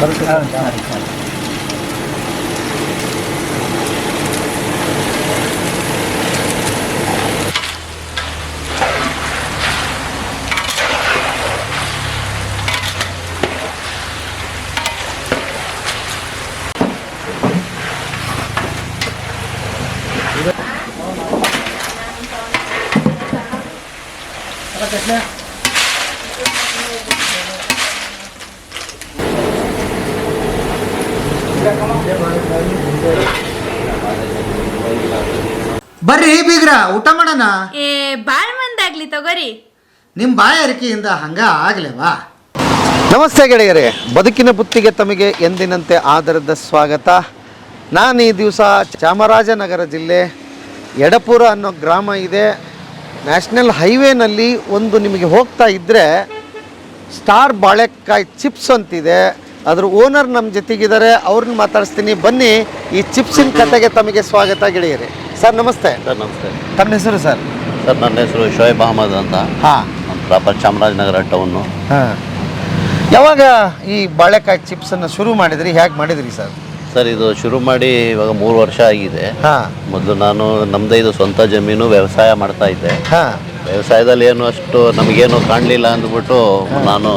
ಬರ್ರಿ ಊಟ ಮಾಡೋಣ? ಏ ಬಾಳ್ ಮಂದಾಗ್ಲಿ ತಗೋರಿ. ನಿಮ್ಮ ಬಾಯಾರಿಕೆಯಿಂದ ಹಂಗ ಆಗ್ಲೇವಾ? ನಮಸ್ತೆ ಗೆಳೆಯರೇ. ಬದುಕಿನ ಬುತ್ತಿಗೆ ತಮಗೆ ಎಂದಿನಂತೆ ಆಧಾರದ ಸ್ವಾಗತ. ನಾನು ಈ ದಿವಸ ಚಾಮರಾಜನಗರ ಜಿಲ್ಲೆ ಎಡಪುರ ಅನ್ನೋ ಗ್ರಾಮ ಇದೆ. ನ್ಯಾಷನಲ್ ಹೈವೇನಲ್ಲಿ ಒಂದು ನಿಮಗೆ ಹೋಗ್ತಾ ಇದ್ದರೆ ಸ್ಟಾರ್ ಬಾಳೆಕಾಯಿ ಚಿಪ್ಸ್ ಅಂತಿದೆ. ಅದ್ರ ಓನರ್ ನಮ್ಮ ಜೊತೆಗಿದ್ದಾರೆ. ಅವ್ರನ್ನ ಮಾತಾಡಿಸ್ತೀನಿ. ಬನ್ನಿ ಈ ಚಿಪ್ಸಿನ ಕತೆಗೆ ತಮಗೆ ಸ್ವಾಗತ ಗೆಳೆಯರೇ. ಸರ್ ನಮಸ್ತೆ. ಸರ್ ನಮಸ್ತೆ. ತಮ್ಮ ಹೆಸರು ಸರ್? ಸರ್ ನನ್ನ ಹೆಸರು ಶೋಯಬ್ ಅಹಮದ್ ಅಂತ. ಹಾಂ. Proper Chamarajanagar town. ಹಾಂ. ಯಾವಾಗ ಈ ಬಾಳೆಕಾಯಿ ಚಿಪ್ಸನ್ನು ಶುರು ಮಾಡಿದ್ರಿ? ಹೇಗೆ ಮಾಡಿದ್ರಿ ಸರ್? ಸರ್ ಇದು ಶುರು ಮಾಡಿ ಇವಾಗ ಮೂರು ವರ್ಷ ಆಗಿದೆ. ಹಾಂ. ಮೊದಲು ನಾನು ನಮ್ಮದೇ ಇದು ಸ್ವಂತ ಜಮೀನು ವ್ಯವಸಾಯ ಮಾಡ್ತಾ ಇದ್ದೆ. ಹಾಂ. ವ್ಯವಸಾಯದಲ್ಲಿ ಏನು ಅಷ್ಟು ನಮಗೇನು ಕಾಣಲಿಲ್ಲ ಅಂದ್ಬಿಟ್ಟು ನಾನು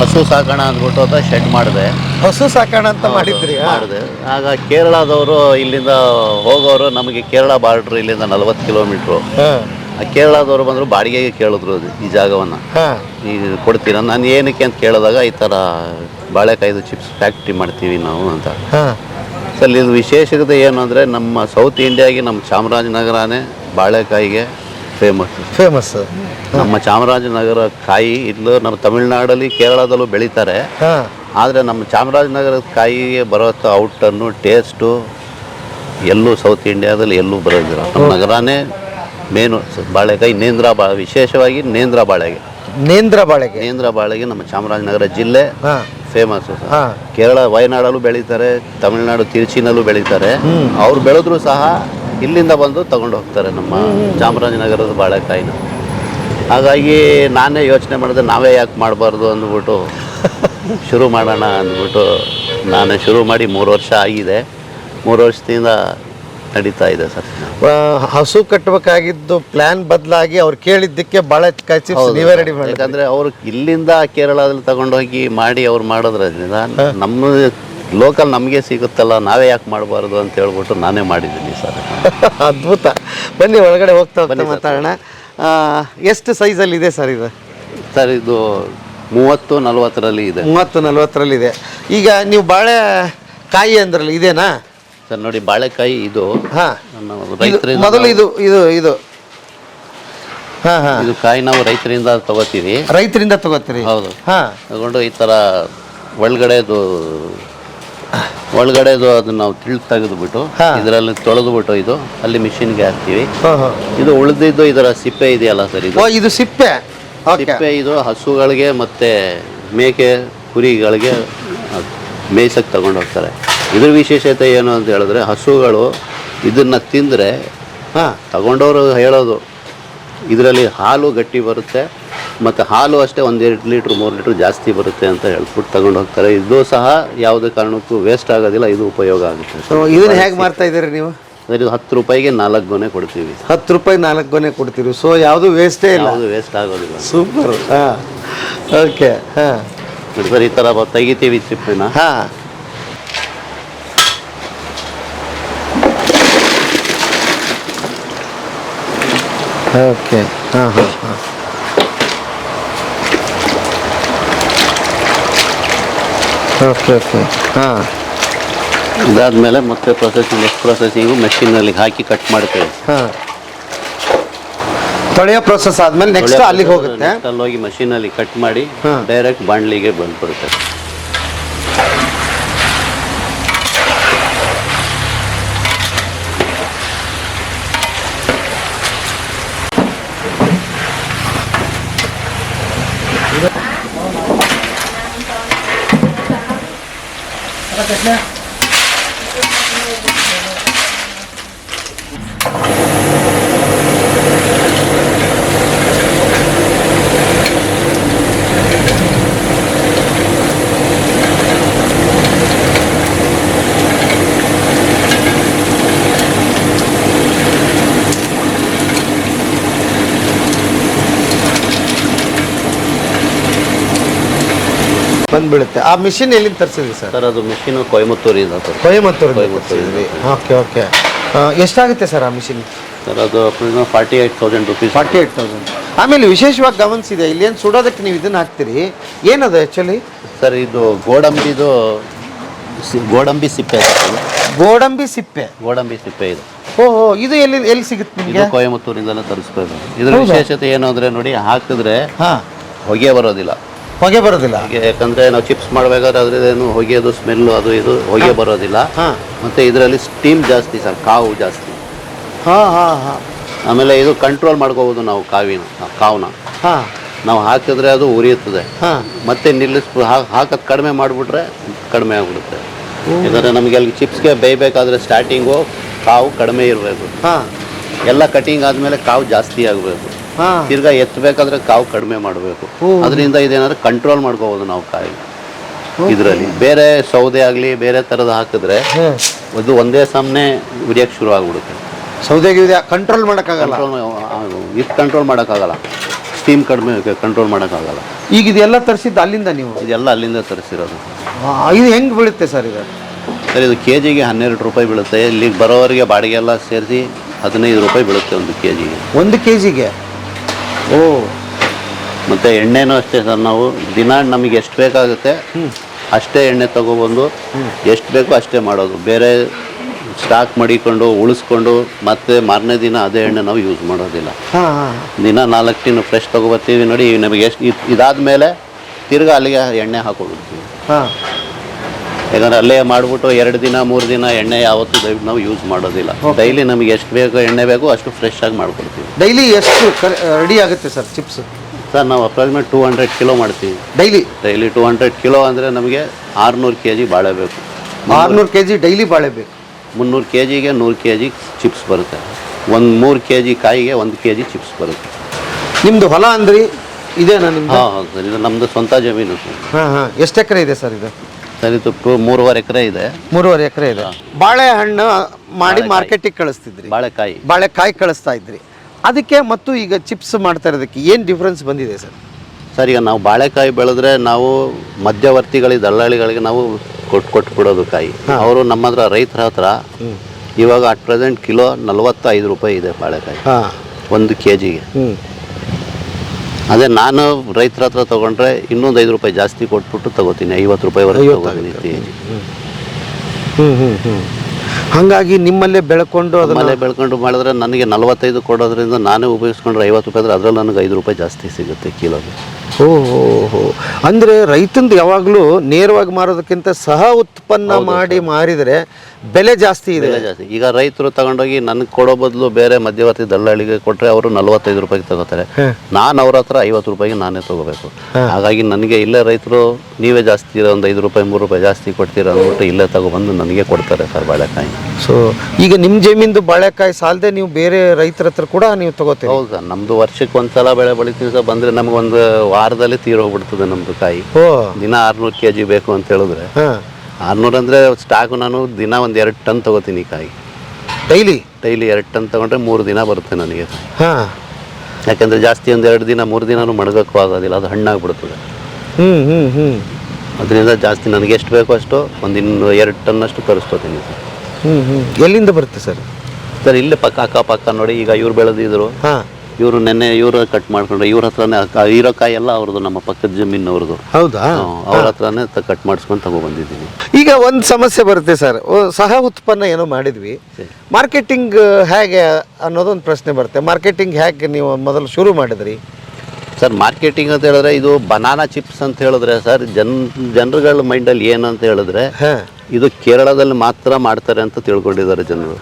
ಹಸು ಸಾಕೋಣ ಅಂದ್ಬಿಟ್ಟು ಅಂತ ಶೆಡ್ ಮಾಡಿದೆ. ಹಸು ಸಾಕೋಣ ಅಂತ ಮಾಡಿದ್ರಿ? ಮಾಡಿದೆ. ಆಗ ಕೇರಳದವರು ಇಲ್ಲಿಂದ ಹೋಗೋರು ನಮಗೆ ಕೇರಳ ಬಾರ್ಡ್ರು ಇಲ್ಲಿಂದ ನಲವತ್ತು ಕಿಲೋಮೀಟ್ರು. ಆ ಕೇರಳದವರು ಬಂದರು ಬಾಡಿಗೆಗೆ ಕೇಳಿದ್ರು ಅದು ಈ ಜಾಗವನ್ನು. ಈಗ ಕೊಡ್ತೀರಾ? ನಾನು ಏನಕ್ಕೆ ಅಂತ ಕೇಳಿದಾಗ ಈ ಥರ ಬಾಳೆಕಾಯ್ದು ಚಿಪ್ಸ್ ಫ್ಯಾಕ್ಟ್ರಿ ಮಾಡ್ತೀವಿ ನಾವು ಅಂತ. ಸರ್ ಇದು ವಿಶೇಷತೆ ಏನು ಅಂದರೆ ನಮ್ಮ ಸೌತ್ ಇಂಡಿಯಾಗೆ ನಮ್ಮ ಚಾಮರಾಜನಗರನೇ ಬಾಳೆಕಾಯಿಗೆ ಫೇಮಸ್ ಫೇಮಸ್ ನಮ್ಮ ಚಾಮರಾಜನಗರ ಕಾಯಿ ಇಲ್ಲೂ ನಮ್ಮ ತಮಿಳ್ನಾಡಲ್ಲಿ ಕೇರಳದಲ್ಲೂ ಬೆಳೀತಾರೆ. ಆದರೆ ನಮ್ಮ ಚಾಮರಾಜನಗರದ ಕಾಯಿಗೆ ಬರೋಂಥ ಔಟನ್ನು ಟೇಸ್ಟು ಎಲ್ಲೂ ಸೌತ್ ಇಂಡಿಯಾದಲ್ಲಿ ಎಲ್ಲೂ ಬರೋದಿಲ್ಲ. ನಮ್ಮ ನಗರನೇ ಮೇನು ಬಾಳೆಕಾಯಿ. ನೇಂದ್ರ ಬಾ ವಿಶೇಷವಾಗಿ ನೇಂದ್ರ ಬಾಳೆಗೆ. ನೇಂದ್ರ ಬಾಳೆಗೆ. ನೇಂದ್ರ ಬಾಳೆಗೆ ನಮ್ಮ ಚಾಮರಾಜನಗರ ಜಿಲ್ಲೆ ಫೇಮಸ್ ಕೇರಳ ವಯನಾಡಲ್ಲೂ ಬೆಳೀತಾರೆ. ತಮಿಳುನಾಡು ತಿರುಚಿನಲ್ಲೂ ಬೆಳೀತಾರೆ. ಅವ್ರು ಬೆಳೆದ್ರು ಸಹ ಇಲ್ಲಿಂದ ಬಂದು ತಗೊಂಡು ಹೋಗ್ತಾರೆ ನಮ್ಮ ಚಾಮರಾಜನಗರದ ಬಾಳೆಕಾಯಿನ. ಹಾಗಾಗಿ ನಾನೇ ಯೋಚನೆ ಮಾಡಿದೆ ನಾವೇ ಯಾಕೆ ಮಾಡಬಾರ್ದು ಅಂದ್ಬಿಟ್ಟು ಶುರು ಮಾಡೋಣ ಅಂದ್ಬಿಟ್ಟು ನಾನು ಶುರು ಮಾಡಿ ಮೂರು ವರ್ಷ ಆಗಿದೆ. ಮೂರು ವರ್ಷದಿಂದ ನಡೀತಾ ಇದೆ ಸರ್. ಹಸು ಕಟ್ಟಬೇಕಾಗಿದ್ದು ಪ್ಲ್ಯಾನ್ ಬದಲಾಗಿ ಅವ್ರು ಕೇಳಿದ್ದಕ್ಕೆ ಭಾಳ ಚಿಪ್ಸ್ ನೀವೇ ರೆಡಿ ಮಾಡಿ ಯಾಕಂದ್ರೆ ಅವ್ರು ಇಲ್ಲಿಂದ ಕೇರಳದಲ್ಲಿ ತಗೊಂಡೋಗಿ ಮಾಡಿ ಅವ್ರು ಮಾಡೋದ್ರಿಂದ ನಮ್ಮ ಲೋಕಲ್ ನಮಗೆ ಸಿಗುತ್ತಲ್ಲ ನಾವೇ ಯಾಕೆ ಮಾಡಬಾರ್ದು ಅಂತ ಹೇಳ್ಬಿಟ್ಟು ನಾನೇ ಮಾಡಿದ್ದೀನಿ ಸರ್. ಅದ್ಭುತ. ಬನ್ನಿ ಒಳಗಡೆ ಹೋಗ್ತಾ ಬನ್ನಿ. ಮಾತಾಡೋಣ. ಎಷ್ಟು ಸೈಜಲ್ಲಿ ಇದೆ ಸರ್ ಇದು? ಸರ್ ಇದು ಮೂವತ್ತು ನಲ್ವತ್ತರಲ್ಲಿ ಇದೆ. ಮೂವತ್ತು ನಲ್ವತ್ತರಲ್ಲಿದೆ ಈಗ ನೀವು ಬಾಳೆ ಕಾಯಿ ಅಂದ್ರಲ್ಲಿ ಇದೇನಾ? ಸರ್ ನೋಡಿ ಬಾಳೆಕಾಯಿ ಇದು. ಹಾಂ. ರೈತರಿಂದ ಮೊದಲು ಇದು ಇದು ಇದು. ಹಾಂ ಹಾ. ಇದು ಕಾಯಿ ನಾವು ರೈತರಿಂದ ತಗೋತೀವಿ. ರೈತರಿಂದ ತಗೋತೀರಿ? ಹೌದು. ಹಾಂ. ತಗೊಂಡು ಈ ಥರ ಒಳಗಡೆದು ಒಳಗಡೆದು ಅದನ್ನ ನಾವು ತಿಳ್ ತೆಗೆದುಬಿಟ್ಟು ಇದರಲ್ಲಿ ತೊಳೆದುಬಿಟ್ಟು ಇದು ಅಲ್ಲಿ ಮಿಷಿನ್ಗೆ ಹಾಕ್ತೀವಿ. ಇದು ಉಳಿದಿದ್ದು ಇದರ ಸಿಪ್ಪೆ ಇದೆಯಲ್ಲ ಸರ್ ಇದು? ಸಿಪ್ಪೆ. ಸಿಪ್ಪೆ ಇದು ಹಸುಗಳಿಗೆ ಮತ್ತೆ ಮೇಕೆ ಕುರಿಗಳಿಗೆ ಮೇಯ್ಸಕ್ಕೆ ತಗೊಂಡು ಹೋಗ್ತಾರೆ. ಇದ್ರ ವಿಶೇಷತೆ ಏನು ಅಂತ ಹೇಳಿದ್ರೆ ಹಸುಗಳು ಇದನ್ನ ತಿಂದರೆ ಹಾ. ತಗೊಂಡವರು ಹೇಳೋದು ಇದರಲ್ಲಿ ಹಾಲು ಗಟ್ಟಿ ಬರುತ್ತೆ ಮತ್ತು ಹಾಲು ಅಷ್ಟೇ ಒಂದು ಎರಡು ಲೀಟ್ರ್ ಮೂರು ಲೀಟ್ರ್ ಜಾಸ್ತಿ ಬರುತ್ತೆ ಅಂತ ಹೇಳ್ಬಿಟ್ಟು ತಗೊಂಡು ಹೋಗ್ತಾರೆ. ಇದು ಸಹ ಯಾವುದೇ ಕಾರಣಕ್ಕೂ ವೇಸ್ಟ್ ಆಗೋದಿಲ್ಲ ಇದು ಉಪಯೋಗ ಆಗುತ್ತೆ. ಸೊ ಇದನ್ನು ಹೇಗೆ ಮಾರ್ತಾ ಇದ್ದೀರಿ ನೀವು? ಇದು ಹತ್ತು ರೂಪಾಯಿಗೆ ನಾಲ್ಕು ಗೊನೆ ಕೊಡ್ತೀವಿ. ಹತ್ತು ರೂಪಾಯಿ ನಾಲ್ಕು ಗೊನೆ ಕೊಡ್ತೀವಿ ಸೊ ಯಾವುದು ವೇಸ್ಟೇ ಇಲ್ಲ? ಅದು ವೇಸ್ಟ್ ಆಗೋದಿಲ್ಲ. ಸೂಪರ್ ಹಾಂ. ಓಕೆ ಹಾಂ. ಸರ್ ಈ ಥರ ತೆಗಿತೀವಿ ಚಿಪ್ಪಿನ ಹಾಂ. ಓಕೆ. ಹಾಂ ಹಾಂ ಹಾಂ. Okay okay. ಹಾಂ. ಇದಾದಮೇಲೆ ಮತ್ತೆ ಪ್ರೊಸೆಸಿಂಗ್ ನೆಕ್ಸ್ಟ್ ಪ್ರೊಸೆಸಿಂಗು ಮೆಷಿನಲ್ಲಿ ಹಾಕಿ ಕಟ್ ಮಾಡ್ತೇವೆ ಹಾಂ. ತೊಳೆಯೋ ಪ್ರೊಸೆಸ್ ಆದಮೇಲೆ ನೆಕ್ಸ್ಟ್ ಅಲ್ಲಿಗೆ ಹೋಗುತ್ತೆ. ಅಲ್ಲೋಗಿ ಅಲ್ಲಿ ಹೋಗಿ ಮಷೀನಲ್ಲಿ ಕಟ್ ಮಾಡಿ ಡೈರೆಕ್ಟ್ ಡೈರೆಕ್ಟ್ ಬಂದು ಬಂದ್ಬಿಡುತ್ತೆ. patas na. ಬಂದ್ಬಿಡುತ್ತೆ. ಆ ಮಿಷಿನ್ ಎಲ್ಲಿಂದ ತರಿಸಿದ್ರಿ ಸರ್? ಸರ್ ಅದು ಮಿಷಿನ್ ಕೊಯಮತ್ತೂರಿಂದ ಸರ್ ಕೊಯಮತ್ತೂರು ಕೊಯಮತ್ತೂರಿಂದ. ಓಕೆ ಓಕೆ ಎಷ್ಟಾಗುತ್ತೆ ಸರ್ ಆ ಮಿಷಿನ್ ಸರ್ ಅದು forty eight thousand rupees forty eight thousand ಆಮೇಲೆ ವಿಶೇಷವಾಗಿ ಗಮನಿಸಿದೆ ಇಲ್ಲಿ ಏನು ಸುಡೋದಕ್ಕೆ ನೀವು ಇದನ್ನ ಹಾಕ್ತೀರಿ? ಏನದು ಆ್ಯಕ್ಚುಲಿ ಸರ್ ಇದು ಗೋಡಂಬಿದು ಸಿ- ಗೋಡಂಬಿ ಸಿಪ್ಪೆ ಸರ್. ಗೋಡಂಬಿ ಸಿಪ್ಪೆ. ಗೋಡಂಬಿ ಸಿಪ್ಪೆ ಇದು. ಓಹೋ ಇದು ಎಲ್ಲಿ ಎಲ್ಲಿ ಸಿಗುತ್ತೆ ಇದು ನಿಮಗೆ ಕೊಯಮತ್ತೂರಿಂದಲೇ ತರಿಸ್ಬೋದು ಇದ್ರ? ವಿಶೇಷತೆ ಏನು ಅಂದರೆ ನೋಡಿ ಹಾಕಿದ್ರೆ ಹಾಂ. ಹೊಗೆ ಬರೋದಿಲ್ಲ. ಹೊಗೆ ಬರೋದಿಲ್ಲ? ಹಾಗೆ ಯಾಕಂದ್ರೆ ನಾವು ಚಿಪ್ಸ್ ಮಾಡಬೇಕಾದ್ರೆ ಏನು ಹೊಗೆದು ಸ್ಮೆಲ್ಲು ಅದು ಇದು ಹೊಗೆ ಬರೋದಿಲ್ಲ. ಹಾಂ. ಮತ್ತು ಇದರಲ್ಲಿ ಸ್ಟೀಮ್ ಜಾಸ್ತಿ ಸರ್ ಕಾವು ಜಾಸ್ತಿ. ಹಾಂ ಹಾಂ ಹಾಂ. ಆಮೇಲೆ ಇದು ಕಂಟ್ರೋಲ್ ಮಾಡ್ಕೋಬೋದು ನಾವು ಕಾವಿನ ಕಾವನ್ನ ಹಾಂ. ನಾವು ಹಾಕಿದ್ರೆ ಅದು ಉರಿಯುತ್ತದೆ. ಹಾಂ. ಮತ್ತೆ ನಿಲ್ಲಿಸ್ ಹಾಕೋದು ಕಡಿಮೆ ಮಾಡಿಬಿಟ್ರೆ ಕಡಿಮೆ ಆಗಿಬಿಡುತ್ತೆ. ಯಾಕಂದರೆ ನಮಗೆ ಅಲ್ಲಿ ಚಿಪ್ಸ್ಗೆ ಬೇಯಬೇಕಾದ್ರೆ ಸ್ಟಾರ್ಟಿಂಗು ಕಾವು ಕಡಿಮೆ ಇರಬೇಕು. ಹಾಂ. ಎಲ್ಲ ಕಟಿಂಗ್ ಆದಮೇಲೆ ಕಾವು ಜಾಸ್ತಿ ಆಗಬೇಕು. ತಿರ್ಗಾ ಎತ್ತಬೇಕಾದ್ರೆ ಕಾವು ಕಡಿಮೆ ಮಾಡಬೇಕು. ಅದರಿಂದ ಇದೇನಾದ್ರೆ ಕಂಟ್ರೋಲ್ ಮಾಡ್ಕೋಬಹುದು ನಾವು ಕಾಯಿ. ಇದರಲ್ಲಿ. ಬೇರೆ ಸೌದೆ ಆಗಲಿ ಬೇರೆ ಥರದ ಹಾಕಿದ್ರೆ ಅದು ಒಂದೇ ಸಾಮನೆ ಉರಿಯಕ್ಕೆ ಶುರು ಆಗ್ಬಿಡುತ್ತೆ. ಸೌದೆ ಗಿೌದೆ ಕಂಟ್ರೋಲ್ ಮಾಡೋಕ್ಕಾಗಲ್ಲ? ಇಷ್ಟು ಇದು ಕಂಟ್ರೋಲ್ ಮಾಡೋಕ್ಕಾಗಲ್ಲ. ಸ್ಟೀಮ್ ಕಡಿಮೆ ಕಂಟ್ರೋಲ್ ಮಾಡೋಕ್ಕಾಗಲ್ಲ. ಈಗ ಇದೆಲ್ಲ ತರಿಸಿದ್ದು ಅಲ್ಲಿಂದ ನೀವು? ಇದೆಲ್ಲ ಅಲ್ಲಿಂದ ತರಿಸಿರೋದು. ಇದು ಹೆಂಗೆ ಬೀಳುತ್ತೆ ಸರ್ ಇದು? ಸರ್ ಇದು ಕೆ ಜಿಗೆ ಹನ್ನೆರಡು ರೂಪಾಯಿ ಬೀಳುತ್ತೆ. ಇಲ್ಲಿಗೆ ಬರೋವರಿಗೆ ಬಾಡಿಗೆ ಎಲ್ಲ ಸೇರಿಸಿ ಹದಿನೈದು ರೂಪಾಯಿ ಬೀಳುತ್ತೆ ಒಂದು ಕೆ ಜಿಗೆ ಒಂದು ಕೆ ಜಿಗೆ ಓ. ಮತ್ತು ಎಣ್ಣೆನೂ ಅಷ್ಟೇ ಸರ್ ನಾವು ದಿನ ನಮಗೆ ಎಷ್ಟು ಬೇಕಾಗುತ್ತೆ ಅಷ್ಟೇ ಎಣ್ಣೆ ತಗೊಬಂದು ಎಷ್ಟು ಬೇಕೋ ಅಷ್ಟೇ ಮಾಡೋದು. ಬೇರೆ ಸ್ಟಾಕ್ ಮಡಿಕೊಂಡು ಉಳಿಸ್ಕೊಂಡು ಮತ್ತೆ ಮಾರನೇ ದಿನ ಅದೇ ಎಣ್ಣೆ ನಾವು ಯೂಸ್ ಮಾಡೋದಿಲ್ಲ. ದಿನ ನಾಲ್ಕು ಟಿನ್ ಫ್ರೆಶ್ ತಗೋಬರ್ತೀವಿ ನೋಡಿ ನಮಗೆ ಎಷ್ಟು ಇದಾದ ಮೇಲೆ ತಿರ್ಗಾ ಅಲ್ಲಿಗೆ ಎಣ್ಣೆ ಹಾಕೊಬಿಡ್ತೀವಿ ಹಾಂ. ಯಾಕಂದ್ರೆ ಅಲ್ಲೇ ಮಾಡಿಬಿಟ್ಟು ಎರಡು ದಿನ ಮೂರು ದಿನ ಎಣ್ಣೆ ಯಾವತ್ತೂ ದಯವಿಟ್ಟು ನಾವು ಯೂಸ್ ಮಾಡೋದಿಲ್ಲ. ಡೈಲಿ ನಮಗೆ ಎಷ್ಟು ಬೇಕು ಎಣ್ಣೆ ಬೇಕು ಅಷ್ಟು ಫ್ರೆಶ್ ಆಗಿ ಮಾಡ್ಕೊಡ್ತೀವಿ. ಡೈಲಿ ಎಷ್ಟು ರೆಡಿ ಆಗುತ್ತೆ ಸರ್ ಚಿಪ್ಸ್ ಸರ್ ನಾವು ಅಪ್ರಾಕ್ಸಿಮೇಟ್ ಟೂ ಹಂಡ್ರೆಡ್ ಕಿಲೋ ಮಾಡ್ತೀವಿ. Daily daily two hundred kilo ಅಂದರೆ ನಮಗೆ ಆರುನೂರು ಕೆ ಜಿ ಬಾಳೆ ಬೇಕು. ಆರುನೂರು ಕೆ ಜಿ ಡೈಲಿ ಬಾಳೆ ಬೇಕು? ಮುನ್ನೂರು ಕೆ ಜಿಗೆ ನೂರು ಕೆ ಜಿ ಚಿಪ್ಸ್ ಬರುತ್ತೆ. ಒಂದು ಮೂರು ಕೆ ಜಿ ಕಾಯಿಗೆ ಒಂದು ಕೆ ಜಿ ಚಿಪ್ಸ್ ಬರುತ್ತೆ. ನಿಮ್ಮದು ಹೊಲ ಅಂದ್ರಿ ಇದೇನಾ ನಿಮ್ದು? ಹಾಂ ಹೌದು ಸರ್ ಇದು ನಮ್ಮದು ಸ್ವಂತ ಜಮೀನು ಸರ್. ಹಾಂ ಹಾಂ ಎಷ್ಟು ಎಕರೆ ಇದೆ ಸರ್ ಇದು? ಸರ್ ಇದು ಟೂ ಮೂರುವರೆ ಎಕರೆ ಇದೆ. ಮೂರುವರೆ ಎಕರೆ ಇದೆ. ಬಾಳೆಹಣ್ಣು ಮಾಡಿ ಮಾರ್ಕೆಟಿಗೆ ಕಳಿಸ್ತಿದ್ರಿ. ಬಾಳೆಕಾಯಿ. ಬಾಳೆಕಾಯಿ ಕಳಿಸ್ತಾ ಇದ್ರಿ. ಅದಕ್ಕೆ ಮತ್ತು ಈಗ ಚಿಪ್ಸ್ ಮಾಡ್ತಾ ಇರೋದಕ್ಕೆ ಏನು ಡಿಫ್ರೆನ್ಸ್ ಬಂದಿದೆ ಸರ್? ಸರ್ ಈಗ ನಾವು ಬಾಳೆಕಾಯಿ ಬೆಳೆದ್ರೆ ನಾವು ಮಧ್ಯವರ್ತಿಗಳಿಗೆ ದಲ್ಲಾಳಿಗಳಿಗೆ ನಾವು ಕೊಟ್ಟು ಕೊಟ್ಟು ಬಿಡೋದು ಕಾಯಿ ಅವರು ನಮ್ಮ ಹತ್ರ ರೈತರ ಹತ್ರ ಇವಾಗ ಅಟ್ ಪ್ರೆಸೆಂಟ್ ಕಿಲೋ ನಲವತ್ತೈದು ರೂಪಾಯಿ ಇದೆ ಬಾಳೆಕಾಯಿ. ಹಾಂ. ಒಂದು ಕೆ ಜಿಗೆ ಅದೇ ನಾನು ರೈತರ ಹತ್ರ ತೊಗೊಂಡ್ರೆ ಇನ್ನೊಂದು ಐದು ರೂಪಾಯಿ ಜಾಸ್ತಿ ಕೊಟ್ಬಿಟ್ಟು ತಗೋತೀನಿ ಐವತ್ತು ರೂಪಾಯಿವರೆಗೆ ತಗೋತೀನಿ ಹ್ಞೂ ಹ್ಞೂ ಹ್ಞೂ ಹಾಗಾಗಿ ನಿಮ್ಮಲ್ಲೇ ಬೆಳ್ಕೊಂಡು ಅದನ್ನ ಆಮೇಲೆ ಬೆಳ್ಕೊಂಡು ಮಾಡಿದ್ರೆ ನನಗೆ ನಲವತ್ತೈದು ಕೊಡೋದ್ರಿಂದ ನಾನೇ ಉಪಯೋಗಿಸ್ಕೊಂಡ್ರೆ ಐವತ್ತು ರೂಪಾಯಿ ಆದರೆ ಅದರಲ್ಲಿ ನನಗೆ ಐದು ರೂಪಾಯಿ ಜಾಸ್ತಿ ಸಿಗುತ್ತೆ ಕಿಲೋಗೆ. ಓಹೋ ಅಂದರೆ ರೈತಂದು ಯಾವಾಗಲೂ ನೇರವಾಗಿ ಮಾರೋದಕ್ಕಿಂತ ಸಹ ಉತ್ಪನ್ನ ಮಾಡಿ ಮಾರಿದರೆ ಬೆಲೆ ಜಾಸ್ತಿ ಇದೆ. ಬೆಲೆ ಜಾಸ್ತಿ. ಈಗ ರೈತರು ತಗೊಂಡೋಗಿ ನನಗೆ ಕೊಡೋ ಬದಲು ಬೇರೆ ಮಧ್ಯವರ್ತಿ ದಲ್ಲಾಳಿಗೆ ಕೊಟ್ಟರೆ ಅವರು ನಲವತ್ತೈದು ರೂಪಾಯಿಗೆ ತಗೋತಾರೆ. ನಾನು ಅವ್ರ ಹತ್ರ ಐವತ್ತು ರೂಪಾಯಿಗೆ ನಾನೇ ತಗೋಬೇಕು. ಹಾಗಾಗಿ ನನಗೆ ಇಲ್ಲೇ ರೈತರು ನೀವೇ ಜಾಸ್ತಿ ಇರೋ ಒಂದು ಐದು ರೂಪಾಯಿ ಮೂರು ರೂಪಾಯಿ ಜಾಸ್ತಿ ಕೊಡ್ತೀರ ಅಂದ್ಬಿಟ್ಟು ಇಲ್ಲೇ ತಗೊಬಂದು ನನಗೆ ಕೊಡ್ತಾರೆ ಸರ್ ಬಾಳೆಕಾಯಿ. ಸೊ ಈಗ ನಿಮ್ಮ ಜಮೀನ್ದು ಬಾಳೆಕಾಯಿ ಸಾಲದೆ ನೀವು ಬೇರೆ ರೈತರ ಹತ್ರ ಕೂಡ ನೀವು ತಗೋತೀರಿ. ಹೌದು ಸರ್ ನಮ್ಮದು ವರ್ಷಕ್ಕೆ ಒಂದು ಸಲ ಬೆಳೆ ಬೆಳಿತೀವಿ ಸರ್. ಬಂದರೆ ನಮಗೊಂದು ವಾರದಲ್ಲಿ ತೀರೋಗ್ಬಿಡ್ತದೆ ನಮ್ಮದು ಕಾಯಿ. ಓ. ದಿನ ಆರುನೂರು ಕೆ ಜಿ ಬೇಕು ಅಂತ ಹೇಳಿದ್ರೆ. ಹಾಂ. ಆರುನೂರು ಅಂದರೆ ಸ್ಟಾಕು ನಾನು ದಿನ ಒಂದು ಎರಡು ಟನ್ ತಗೋತೀನಿ ಕಾಯಿ. ಡೈಲಿ ಡೈಲಿ ಎರಡು ಟನ್ ತಗೊಂಡ್ರೆ ಮೂರು ದಿನ ಬರುತ್ತೆ ನನಗೆ. ಹಾಂ. ಯಾಕೆಂದರೆ ಜಾಸ್ತಿ ಒಂದು ಎರಡು ದಿನ ಮೂರು ದಿನನೂ ಮಡಗೋಕ್ಕೂ ಆಗೋದಿಲ್ಲ ಅದು ಹಣ್ಣಾಗ್ಬಿಡ್ತದೆ. ಹ್ಞೂ ಹ್ಞೂ ಹ್ಞೂ ಅದರಿಂದ ಜಾಸ್ತಿ ನನಗೆ ಎಷ್ಟು ಬೇಕೋ ಅಷ್ಟು ಒಂದು ಇನ್ನು ಎರಡು ಟನ್ನಷ್ಟು ತರಿಸ್ಕೋತೀನಿ ಸರ್ ಹ್ಞೂ ಹ್ಞೂ ಎಲ್ಲಿಂದ ಬರುತ್ತೆ ಸರ್? ಸರ್ ಇಲ್ಲೇ ಪಕ್ಕ ಅಕ್ಕಪಕ್ಕ ನೋಡಿ ಈಗ ಇವ್ರು ಬೆಳೆದಿದ್ರು. ಹಾಂ. ಇವರು ನೆನ್ನೆ ಇವರ ಕಟ್ ಮಾಡ್ಕೊಂಡ್ರೆ. ಇವ್ರ ಹತ್ರನೇ ಇರೋ ಕಾಯಿ ಎಲ್ಲ ಅವ್ರದ್ದು ನಮ್ಮ ಪಕ್ಕದ ಜಮೀನವ್ರದ್ದು. ಹೌದಾ? ಅವ್ರ ಹತ್ರನೇ ತ ಕಟ್ ಮಾಡಿಸ್ಕೊಂಡು ತಗೊಬಂದಿದ್ದೀನಿ. ಈಗ ಒಂದು ಸಮಸ್ಯೆ ಬರುತ್ತೆ ಸರ್. ಸಹ ಉತ್ಪನ್ನ ಏನೋ ಮಾಡಿದ್ವಿ. ಮಾರ್ಕೆಟಿಂಗ್ ಹೇಗೆ ಅನ್ನೋದೊಂದು ಪ್ರಶ್ನೆ ಬರುತ್ತೆ. ಮಾರ್ಕೆಟಿಂಗ್ ಹೇಗೆ ನೀವು ಮೊದಲು ಶುರು ಮಾಡಿದ್ರಿ? ಸರ್ ಮಾರ್ಕೆಟಿಂಗ್ ಅಂತ ಹೇಳಿದ್ರೆ ಇದು ಬನಾನಾ ಚಿಪ್ಸ್ ಅಂತ ಹೇಳಿದ್ರೆ ಸರ್ ಜನ್ ಜನರುಗಳ ಮೈಂಡಲ್ಲಿ ಏನು ಅಂತ ಹೇಳಿದ್ರೆ ಇದು ಕೇರಳದಲ್ಲಿ ಮಾತ್ರ ಮಾಡ್ತಾರೆ ಅಂತ ತಿಳ್ಕೊಂಡಿದ್ದಾರೆ ಜನರು.